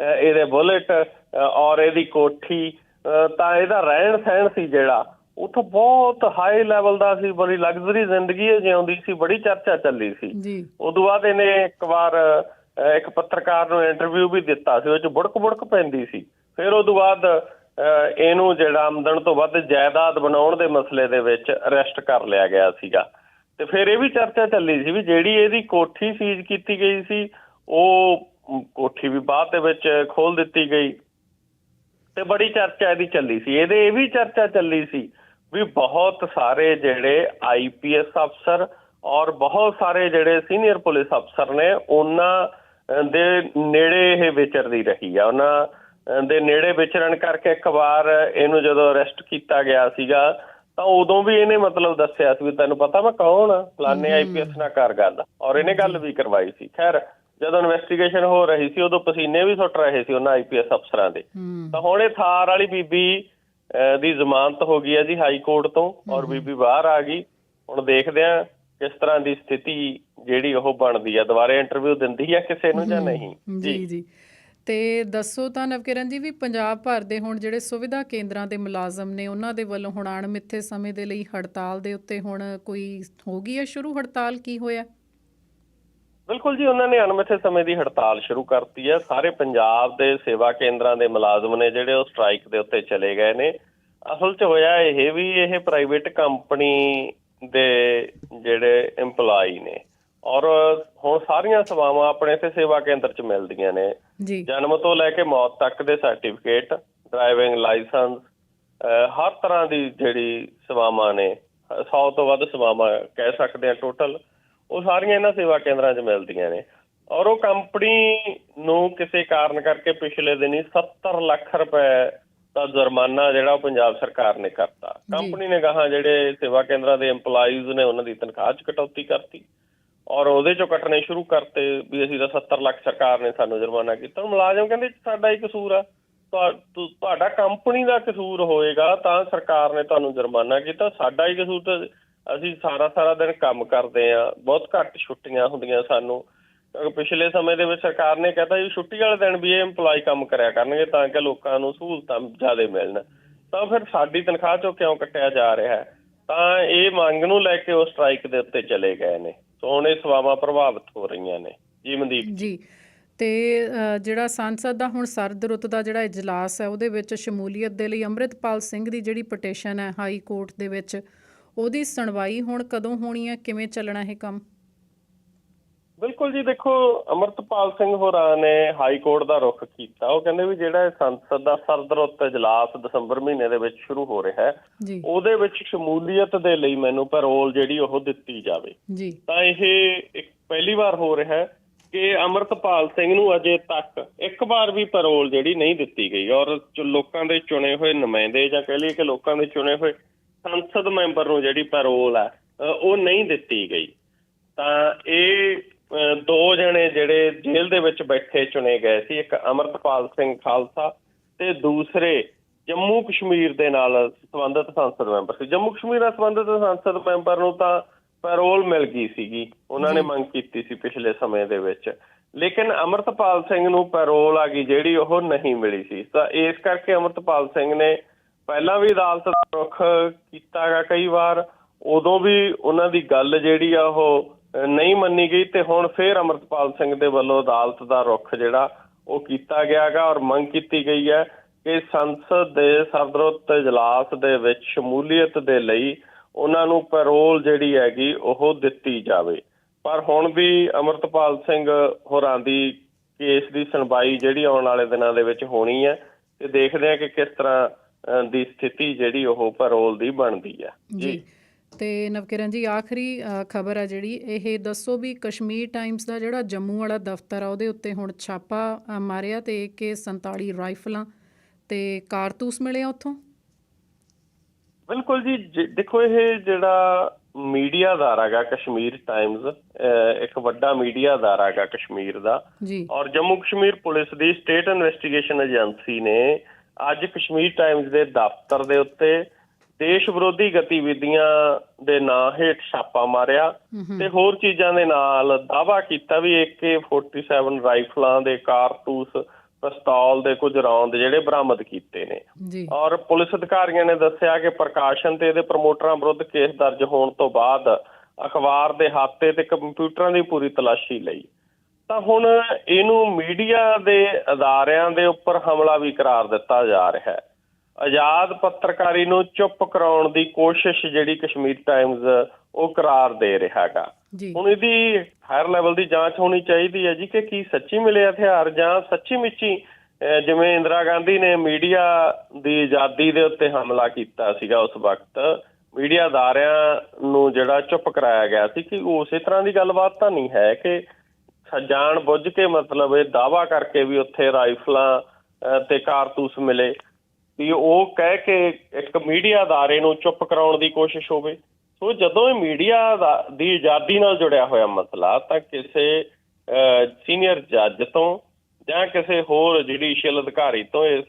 ਇਹਦੇ ਬੁਲਟ ਔਰ ਇਹਦੀ ਕੋਠੀ ਤਾਂ ਇਹਦਾ ਰਹਿਣ ਸਹਿਣ ਸੀ ਜਿਹੜਾ ਉੱਥੋਂ ਬਹੁਤ ਹਾਈ ਲੈਵਲ ਦਾ ਸੀ ਬੜੀ ਲਗਜ਼ਰੀ ਜ਼ਿੰਦਗੀ ਜਿਉਂਦੀ ਸੀ ਬੜੀ ਚਰਚਾ ਚੱਲੀ ਸੀ। ਜੀ। ਉਦੋਂ ਬਾਅਦ ਇਹਨੇ ਇੱਕ ਵਾਰ ਇੱਕ ਪੱਤਰਕਾਰ ਨੂੰ ਇੰਟਰਵਿਊ ਵੀ ਦਿੱਤਾ ਸੀ ਉਹ ਚ ਬੁੜਕ ਬੁੜਕ ਪੈਂਦੀ ਸੀ। ਫਿਰ ਉਦੋਂ ਬਾਅਦ ਇਹਨੂੰ ਜਿਹੜਾ ਆਮਦਨ ਤੋਂ ਵੱਧ ਜਾਇਦਾਦ ਬਣਾਉਣ ਦੇ ਮਸਲੇ ਦੇ ਵਿੱਚ ਅਰੈਸਟ ਕਰ ਲਿਆ ਗਿਆ ਸੀਗਾ। ਤੇ ਫਿਰ ਇਹ ਵੀ ਚਰਚਾ ਚੱਲੀ ਸੀ ਵੀ ਜਿਹੜੀ ਇਹਦੀ ਕੋਠੀ ਸੀਜ਼ ਕੀਤੀ ਗਈ ਸੀ, ਉਹ ਕੋਠੀ ਵੀ ਬਾਅਦ ਦੇ ਵਿੱਚ ਖੋਲ ਦਿੱਤੀ ਗਈ। ਤੇ ਬੜੀ ਚਰਚਾ ਇਹਦੀ ਚੱਲੀ ਸੀ। ਇਹਦੇ ਇਹ ਵੀ ਚਰਚਾ ਚੱਲੀ ਸੀ ਵੀ ਬਹੁਤ ਸਾਰੇ ਜਿਹੜੇ ਆਈਪੀਐਸ ਅਫਸਰ ਔਰ ਬਹੁਤ ਸਾਰੇ ਜਿਹੜੇ ਸੀਨੀਅਰ ਪੁਲਿਸ ਅਫਸਰ ਨੇ, ਉਹਨਾਂ ਦੇ ਨੇੜੇ ਇਹ ਵਿਚਰਦੀ ਰਹੀ ਆ। ਉਹਨਾਂ ਦੇ ਨੇੜੇ ਵਿਚਰਨ ਕਰਕੇ ਇੱਕ ਵਾਰ ਇਹਨੂੰ ਜਦੋਂ ਅਰੈਸਟ ਕੀਤਾ ਗਿਆ ਸੀਗਾ ਤਾਂ ਉਦੋਂ ਵੀ ਇਹਨੇ ਮਤਲਬ ਦੱਸਿਆ ਸੀ ਵੀ ਤੈਨੂੰ ਪਤਾ ਮੈਂ ਕੌਣ ਆ? ਫਲਾਣੇ ਆਈਪੀਐਸ ਨਾਲ ਕਰ ਗੱਲ। ਔਰ ਇਹਨੇ ਗੱਲ ਵੀ ਕਰਵਾਈ ਸੀ। ਖੈਰ ਜਦੋਂ ਇਨਵੈਸਟੀਗੇਸ਼ਨ ਹੋ ਰਹੀ ਸੀ ਉਦੋਂ ਪਸੀਨੇ ਵੀ ਸੁੱਟ ਰਹੇ ਸੀ ਉਹਨਾਂ ਆਈਪੀਐਸ ਅਫਸਰਾਂ ਦੇ। ਤਾਂ ਹੁਣ ਇਹ ਥਾਰ ਵਾਲੀ ਬੀਬੀ ਦੀ ਜ਼ਮਾਨਤ ਹੋ ਗਈ ਹੈ ਜੀ ਹਾਈ ਕੋਰਟ ਤੋਂ ਔਰ ਬੀਬੀ ਬਾਹਰ ਆ ਗਈ। ਹੁਣ ਦੇਖਦੇ ਆ ਕਿਸ ਤਰ੍ਹਾਂ ਦੀ ਸਥਿਤੀ ਜਿਹੜੀ ਉਹ ਬਣਦੀ ਆ ਦੁਬਾਰੇ ਇੰਟਰਵਿਊ ਦਿੰਦੀ ਆ ਕਿਸੇ ਨੂੰ ਜਾਂ ਨਹੀਂ? ਜੀ। ਜੀ। ਤੇ ਦੱਸੋ ਤਾਂ ਨਵਕਿਰਨ ਜੀ ਵੀ ਪੰਜਾਬ ਭਰ ਦੇ ਹੁਣ ਜਿਹੜੇ ਸੁਵਿਧਾ ਕੇਂਦਰਾਂ ਦੇ ਮੁਲਾਜ਼ਮ ਨੇ, ਉਹਨਾਂ ਦੇ ਵੱਲੋਂ ਹੁਣ ਅਣਮਿੱਥੇ ਸਮੇਂ ਦੇ ਲਈ ਹੜਤਾਲ ਦੇ ਉੱਤੇ ਹੁਣ ਕੋਈ ਹੋ ਗਈ ਹੈ ਸ਼ੁਰੂ? ਹੜਤਾਲ ਕੀ ਹੋਇਆ? ਬਿਲਕੁਲ ਜੀ, ਉਹਨਾਂ ਨੇ ਅਣਮਿੱਥੇ ਸਮੇਂ ਦੀ ਹੜਤਾਲ ਸ਼ੁਰੂ ਕਰਤੀ ਹੈ। ਸਾਰੇ ਪੰਜਾਬ ਦੇ ਸੇਵਾ ਕੇਂਦਰਾਂ ਦੇ ਮੁਲਾਜ਼ਮ ਨੇ ਜਿਹੜੇ ਉਹ ਸਟ੍ਰਾਈਕ ਦੇ ਉੱਤੇ ਚਲੇ ਗਏ ਨੇ। ਅਸਲ 'ਚ ਹੋਇਆ ਇਹ ਵੀ ਇਹ ਪ੍ਰਾਈਵੇਟ ਕੰਪਨੀ ਦੇ ਜਿਹੜੇ EMPLOYE ਨੇ। ਔਰ ਹੁਣ ਸਾਰੀਆਂ ਸੇਵਾਵਾਂ ਆਪਣੇ ਇੱਥੇ ਸੇਵਾ ਕੇਂਦਰ 'ਚ ਮਿਲਦੀਆਂ ਨੇ। ਜੀ। ਜਨਮ ਤੋਂ ਲੈ ਕੇ ਮੌਤ ਤੱਕ ਦੇ ਸਰਟੀਫਿਕੇਟ ਡਰਾਈਵਿੰਗ ਲਾਇਸੈਂਸ ਹਰ ਤਰ੍ਹਾਂ ਦੀ ਜਿਹੜੀ ਸੇਵਾਵਾਂ ਨੇ 100 ਤੋਂ ਵੱਧ ਸੇਵਾਵਾਂ ਕਹਿ ਸਕਦੇ ਆ ਟੋਟਲ ਉਹ ਸਾਰੀਆਂ ਇਹਨਾਂ ਸੇਵਾ ਕੇਂਦਰਾਂ 'ਚ ਮਿਲਦੀਆਂ ਨੇ। ਔਰ ਉਹ ਕੰਪਨੀ ਨੂੰ ਕਿਸੇ ਕਾਰਨ ਕਰਕੇ ਪਿਛਲੇ ਦਿਨੀ 70 ਲੱਖ ਰੁਪਏ ਦਾ ਜੁਰਮਾਨਾ ਜਿਹੜਾ ਉਹ ਪੰਜਾਬ ਸਰਕਾਰ ਨੇ ਕਰਤਾ। ਕੰਪਨੀ ਨੇ ਕਹਾ ਜਿਹੜੇ ਸੇਵਾ ਕੇਂਦਰਾਂ ਦੇ EMPLOYEES ਨੇ ਉਹਨਾਂ ਦੀ ਤਨਖਾਹ 'ਚ ਕਟੌਤੀ ਕਰਤੀ। ਔਰ ਉਹਦੇ ਚੋਂ ਕੱਟਣੇ ਸ਼ੁਰੂ ਕਰਤੇ ਵੀ ਅਸੀਂ ਤਾਂ 70 ਲੱਖ ਸਰਕਾਰ ਨੇ ਸਾਨੂੰ ਜੁਰਮਾਨਾ ਕੀਤਾ। ਮੁਲਾਜ਼ਮ ਕਹਿੰਦੇ ਸਾਡਾ ਹੀ ਕਸੂਰ ਆ। ਤੁਹਾਡਾ ਕੰਪਨੀ ਦਾ ਕਸੂਰ ਹੋਏਗਾ ਤਾਂ ਸਰਕਾਰ ਨੇ ਤੁਹਾਨੂੰ ਜੁਰਮਾਨਾ ਕੀਤਾ। ਸਾਡਾ ਹੀ ਕਸੂਰ ਤਾਂ ਅਸੀਂ ਸਾਰਾ ਸਾਰਾ ਦਿਨ ਕੰਮ ਕਰਦੇ ਆ। ਬਹੁਤ ਘੱਟ ਛੁੱਟੀਆਂ ਹੁੰਦੀਆਂ ਸਾਨੂੰ। ਪਿਛਲੇ ਸਮੇਂ ਦੇ ਵਿੱਚ ਸਰਕਾਰ ਨੇ ਕਹਿਤਾ ਵੀ ਛੁੱਟੀ ਵਾਲੇ ਦਿਨ ਵੀ ਇਹ EMPLOYE ਕੰਮ ਕਰਿਆ ਕਰਨਗੇ ਤਾਂ ਕਿ ਲੋਕਾਂ ਨੂੰ ਸਹੂਲਤਾਂ ਜ਼ਿਆਦਾ ਮਿਲਣ। ਤਾਂ ਫਿਰ ਸਾਡੀ ਤਨਖਾਹ ਚੋਂ ਕਿਉਂ ਕੱਟਿਆ ਜਾ ਰਿਹਾ? ਹੈ ਤਾਂ ਇਹ ਮੰਗ ਨੂੰ ਲੈ ਕੇ ਉਹ ਸਟ੍ਰਾਈਕ ਦੇ ਉੱਤੇ ਚਲੇ ਗਏ ਨੇ। ਹੁਣ ਇਹ ਸੇਵਾਵਾਂ ਪ੍ਰਭਾਵਿਤ ਹੋ ਰਹੀਆਂ ਨੇ। ਜੀ ਮਨਦੀਪ ਜੀ। ਤੇ ਜਿਹੜਾ ਸੰਸਦ ਦਾ ਹੁਣ ਸਰਦ ਰੁੱਤ ਦਾ ਜਿਹੜਾ ਇਜਲਾਸ ਹੈ, ਉਹਦੇ ਵਿੱਚ ਸ਼ਮੂਲੀਅਤ ਦੇ ਲਈ ਅੰਮ੍ਰਿਤਪਾਲ ਸਿੰਘ ਦੀ ਜਿਹੜੀ ਪਟੀਸ਼ਨ ਹੈ ਹਾਈ ਕੋਰਟ ਦੇ ਵਿੱਚ, ਉਹਦੀ ਸੁਣਵਾਈ ਹੁਣ ਕਦੋਂ ਹੋਣੀ ਹੈ? ਕਿਵੇਂ ਚੱਲਣਾ ਇਹ ਕੰਮ? ਬਿਲਕੁਲ ਜੀ ਦੇਖੋ ਅਮਰਤਪਾਲ ਸਿੰਘ ਹੋਰਾਂ ਨੇ ਹਾਈ ਕੋਰਟ ਦਾ ਰੁਖ ਕੀਤਾ। ਉਹ ਕਹਿੰਦੇ ਵੀ ਜਿਹੜਾ ਸੰਸਦ ਦਾ ਸਰਦਰੁੱਤ ਇਜਲਾਸ ਦਸੰਬਰ ਮਹੀਨੇ ਦੇ ਵਿੱਚ ਸ਼ੁਰੂ ਹੋ ਰਿਹਾ ਹੈ ਉਹਦੇ ਵਿੱਚ ਸ਼ਮੂਲੀਅਤ ਦੇ ਲਈ ਮੈਨੂੰ ਪੈਰੋਲ ਜਿਹੜੀ ਉਹ ਦਿੱਤੀ ਜਾਵੇ। ਜੀ। ਤਾਂ ਇਹ ਇੱਕ ਪਹਿਲੀ ਵਾਰ ਹੋ ਰਿਹਾ ਹੈ ਕਿ ਅਮਰਤਪਾਲ ਸਿੰਘ ਨੂੰ ਅਜੇ ਤੱਕ ਇੱਕ ਵਾਰ ਵੀ ਪੈਰੋਲ ਜਿਹੜੀ ਨਹੀਂ ਦਿੱਤੀ ਗਈ। ਔਰ ਜੋ ਲੋਕਾਂ ਦੇ ਚੁਣੇ ਹੋਏ ਨੁਮਾਇੰਦੇ ਜਾਂ ਕਹਿ ਲਈਏ ਕਿ ਲੋਕਾਂ ਦੇ ਚੁਣੇ ਹੋਏ ਸੰਸਦ ਮੈਂਬਰ ਨੂੰ ਜਿਹੜੀ ਪੈਰੋਲ ਹੈ ਉਹ ਨਹੀਂ ਦਿੱਤੀ ਗਈ। ਤਾਂ ਇਹ ਦੋ ਜਣੇ ਜਿਹੜੇ ਜੇਲ੍ਹ ਦੇ ਵਿੱਚ ਬੈਠੇ ਚੁਣੇ ਗਏ ਸੀ ਇੱਕ ਅਮਰਤਪਾਲ ਸਿੰਘ ਖਾਲਸਾ ਤੇ ਦੂਸਰੇ ਜੰਮੂ ਕਸ਼ਮੀਰ ਦੇ ਨਾਲ ਸੰਬੰਧਿਤ ਸੰਸਦ ਮੈਂਬਰ ਸੀ। ਜੰਮੂ ਕਸ਼ਮੀਰ ਨਾਲ ਸੰਬੰਧਿਤ ਸੰਸਦ ਮੈਂਬਰ ਨੂੰ ਤਾਂ ਪੈਰੋਲ ਮਿਲ ਗਈ ਸੀਗੀ ਉਹਨਾਂ ਨੇ ਮੰਗ ਕੀਤੀ ਸੀ ਪਿਛਲੇ ਸਮੇਂ ਦੇ ਵਿੱਚ। ਲੇਕਿਨ ਅਮਰਤਪਾਲ ਸਿੰਘ ਨੂੰ ਪੈਰੋਲ ਆ ਗਈ ਜਿਹੜੀ ਉਹ ਨਹੀਂ ਮਿਲੀ ਸੀ। ਤਾਂ ਇਸ ਕਰਕੇ ਅਮਰਤਪਾਲ ਸਿੰਘ ਨੇ ਪਹਿਲਾਂ ਵੀ ਅਦਾਲਤ ਦਾ ਰੁਖ ਕੀਤਾਗਾ ਕਈ ਵਾਰ। ਉਦੋਂ ਵੀ ਉਹਨਾਂ ਦੀ ਗੱਲ ਜਿਹੜੀ ਆ ਉਹ ਨਹੀਂ ਮੰਨੀ ਗਈ ਤੇ ਹੁਣ ਫੇਰ ਅਮਰਤਪਾਲ ਸਿੰਘ ਦੇ ਵੱਲੋਂ ਅਦਾਲਤ ਦਾ ਰੁਖ ਜਿਹੜਾ ਉਹ ਕੀਤਾ ਗਿਆਗਾ ਔਰ ਮੰਗ ਕੀਤੀ ਗਈ ਹੈ ਕਿ ਸੰਸਦ ਦੇ ਸਰਦਰੁੱਤ ਇਜਲਾਸ ਦੇ ਵਿੱਚ ਸ਼ਮੂਲੀਅਤ ਦੇ ਲਈ ਉਹਨਾਂ ਨੂੰ ਪੈਰੋਲ ਜਿਹੜੀ ਹੈਗੀ ਉਹ ਦਿੱਤੀ ਜਾਵੇ। ਪਰ ਹੁਣ ਵੀ ਅਮਰਤਪਾਲ ਸਿੰਘ ਹੋਰਾਂ ਦੀ ਕੇਸ ਦੀ ਸੁਣਵਾਈ ਜਿਹੜੀ ਆਉਣ ਵਾਲੇ ਦਿਨਾਂ ਦੇ ਵਿੱਚ ਹੋਣੀ ਹੈ ਤੇ ਦੇਖਦੇ ਆ ਕਿ ਕਿਸ ਤਰ੍ਹਾਂ ਦੀ ਸਥਿਤੀ ਜਿਹੜੀ ਉਹ ਪੈਰੋਲ ਦੀ ਬਣਦੀ ਹੈ। ਜੀ। ਤੇ ਨਵਕਿਰਨ ਜੀ ਆਖਰੀ ਖਬਰ ਆ ਜਿਹੜੀ ਇਹ ਦੱਸੋ ਵੀ ਕਸ਼ਮੀਰ ਟਾਈਮਸ ਦਾ ਜਿਹੜਾ ਜੰਮੂ ਵਾਲਾ ਦਫ਼ਤਰ ਆ ਉਹਦੇ ਉੱਤੇ ਹੁਣ ਛਾਪਾ ਮਾਰਿਆ ਤੇ AK47 ਰਾਈਫਲਾਂ ਤੇ ਕਾਰਤੂਸ ਮਿਲੇ ਆ ਉੱਥੋਂ? ਬਿਲਕੁਲ ਜੀ ਦੇਖੋ ਇਹ ਜਿਹੜਾ ਮੀਡੀਆ ਅਦਾਰਾ ਹੈਗਾ ਕਸ਼ਮੀਰ ਟਾਈਮਜ਼ ਅਹ, ਇੱਕ ਵੱਡਾ ਮੀਡੀਆ ਅਦਾਰਾ ਹੈਗਾ ਕਸ਼ਮੀਰ ਦਾ। ਔਰ ਜੰਮੂ ਕਸ਼ਮੀਰ ਪੁਲਿਸ ਦੀ ਸਟੇਟ ਇਨਵੈਸਟੀਗੇਸ਼ਨ ਏਜੰਸੀ ਨੇ ਅੱਜ ਕਸ਼ਮੀਰ ਟਾਈਮਜ਼ ਦੇ ਦਫ਼ਤਰ ਦੇ ਉੱਤੇ ਦੇਸ਼ ਵਿਰੋਧੀ ਗਤੀਵਿਧੀਆਂ ਦੇ ਨਾਂ ਹੇਠ ਛਾਪਾ ਮਾਰਿਆ ਤੇ ਹੋਰ ਚੀਜ਼ਾਂ ਦੇ ਨਾਲ ਦਾਵਾ ਕੀਤਾ ਵੀ AK47 ਰਾਈਫਲਾਂ ਦੇ ਕਾਰਤੂਸ ਪਿਸਤੌਲ ਦੇ ਕੁਝ ਰੌਂਦ ਜਿਹੜੇ ਬਰਾਮਦ ਕੀਤੇ ਨੇ। ਔਰ ਪੁਲਿਸ ਅਧਿਕਾਰੀਆਂ ਨੇ ਦੱਸਿਆ ਕਿ ਪ੍ਰਕਾਸ਼ਨ ਤੇ ਇਹਦੇ ਪ੍ਰਮੋਟਰਾਂ ਵਿਰੁੱਧ ਕੇਸ ਦਰਜ ਹੋਣ ਤੋਂ ਬਾਅਦ ਅਖਬਾਰ ਦੇ ਹਾਤੇ ਤੇ ਕੰਪਿਊਟਰਾਂ ਦੀ ਪੂਰੀ ਤਲਾਸ਼ੀ ਲਈ। ਤਾਂ ਹੁਣ ਇਹਨੂੰ ਮੀਡੀਆ ਦੇ ਅਦਾਰਿਆਂ ਦੇ ਉੱਪਰ ਹਮਲਾ ਵੀ ਕਰਾਰ ਦਿੱਤਾ ਜਾ ਰਿਹਾ ਹੈ। ਆਜ਼ਾਦ ਪੱਤਰਕਾਰੀ ਨੂੰ ਚੁੱਪ ਕਰਾਉਣ ਦੀ ਕੋਸ਼ਿਸ਼ ਜਿਹੜੀ ਕਸ਼ਮੀਰ ਟਾਈਮਜ਼ ਉਹ ਕਰਾਰ ਦੇ ਰਿਹਾ ਹੈਗਾ। ਜੀ। ਹੁਣ ਇਹਦੀ ਹਾਇਰ ਲੈਵਲ ਦੀ ਜਾਂਚ ਹੋਣੀ ਚਾਹੀਦੀ ਹੈ ਜੀ ਕਿ ਕੀ ਸੱਚੀ ਮਿਲੇ ਹਥਿਆਰ ਜਾਂ ਸੱਚੀ ਮਿੱਚੀ ਜਿਵੇਂ ਇੰਦਰਾ ਗਾਂਧੀ ਨੇ ਮੀਡੀਆ ਦੀ ਆਜ਼ਾਦੀ ਦੇ ਉੱਤੇ ਹਮਲਾ ਕੀਤਾ ਸੀਗਾ ਉਸ ਵਕਤ ਮੀਡੀਆ ਅਦਾਰਿਆਂ ਨੂੰ ਜਿਹੜਾ ਚੁੱਪ ਕਰਾਇਆ ਗਿਆ ਸੀ ਕਿ ਉਸੇ ਤਰ੍ਹਾਂ ਦੀ ਗੱਲਬਾਤ ਤਾਂ ਨਹੀਂ ਹੈ ਕਿ ਜਾਣ ਬੁੱਝ ਕੇ ਮਤਲਬ ਇਹ ਦਾਵਾ ਕਰਕੇ ਵੀ ਉੱਥੇ ਰਾਈਫਲਾਂ ਤੇ ਕਾਰਤੂਸ ਮਿਲੇ। ਵੀ ਉਹ ਕਹਿ ਕੇ ਇੱਕ ਮੀਡੀਆ ਅਦਾਰੇ ਨੂੰ ਚੁੱਪ ਕਰਾਉਣ ਦੀ ਕੋਸ਼ਿਸ਼ ਹੋਵੇ। ਸੋ ਜਦੋਂ ਇਹ ਮੀਡੀਆ ਦਾ- ਆਜ਼ਾਦੀ ਨਾਲ ਜੁੜਿਆ ਹੋਇਆ ਮਸਲਾ ਤਾਂ ਕਿਸੇ ਸੀਨੀਅਰ ਜੱਜ ਤੋਂ ਜਾਂ ਕਿਸੇ ਹੋਰ ਜੁਡੀਸ਼ੀਅਲ ਅਧਿਕਾਰੀ ਤੋਂ ਇਸ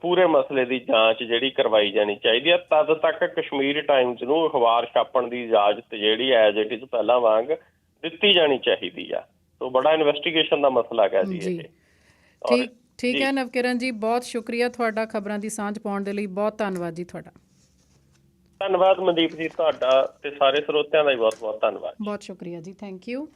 ਪੂਰੇ ਮਸਲੇ ਦੀ ਜਾਂਚ ਜਿਹੜੀ ਕਰਵਾਈ ਜਾਣੀ ਚਾਹੀਦੀ ਹੈ। ਤਦ ਤੱਕ ਕਸ਼ਮੀਰ ਟਾਈਮਜ਼ ਨੂੰ ਅਖਬਾਰ ਛਾਪਣ ਦੀ ਇਜਾਜ਼ਤ ਜਿਹੜੀ ਐਜ਼ ਇਟ ਇਜ਼ ਪਹਿਲਾਂ ਵਾਂਗ ਦਿੱਤੀ ਜਾਣੀ ਚਾਹੀਦੀ ਆ। ਸੋ ਬੜਾ ਇਨਵੈਸਟੀਗੇਸ਼ਨ ਦਾ ਮਸਲਾ ਹੈਗਾ ਜੀ। ਇਹ। ਠੀਕ। ਠੀਕ ਹੈ ਨਵਕਿਰਨ ਜੀ ਬਹੁਤ ਸ਼ੁਕਰੀਆ ਤੁਹਾਡਾ ਖਬਰਾਂ ਦੀ ਸਾਂਝ ਪਾਉਣ ਦੇ ਲਈ ਬਹੁਤ ਧੰਨਵਾਦ ਜੀ ਤੁਹਾਡਾ। ਧੰਨਵਾਦ ਮਨਦੀਪ ਜੀ ਤੁਹਾਡਾ ਤੇ ਸਾਰੇ ਸਰੋਤਿਆਂ ਦਾ ਬਹੁਤ ਬਹੁਤ ਧੰਨਵਾਦ ਬਹੁਤ ਸ਼ੁਕਰੀਆ ਜੀ ਥੈਂਕ ਯੂ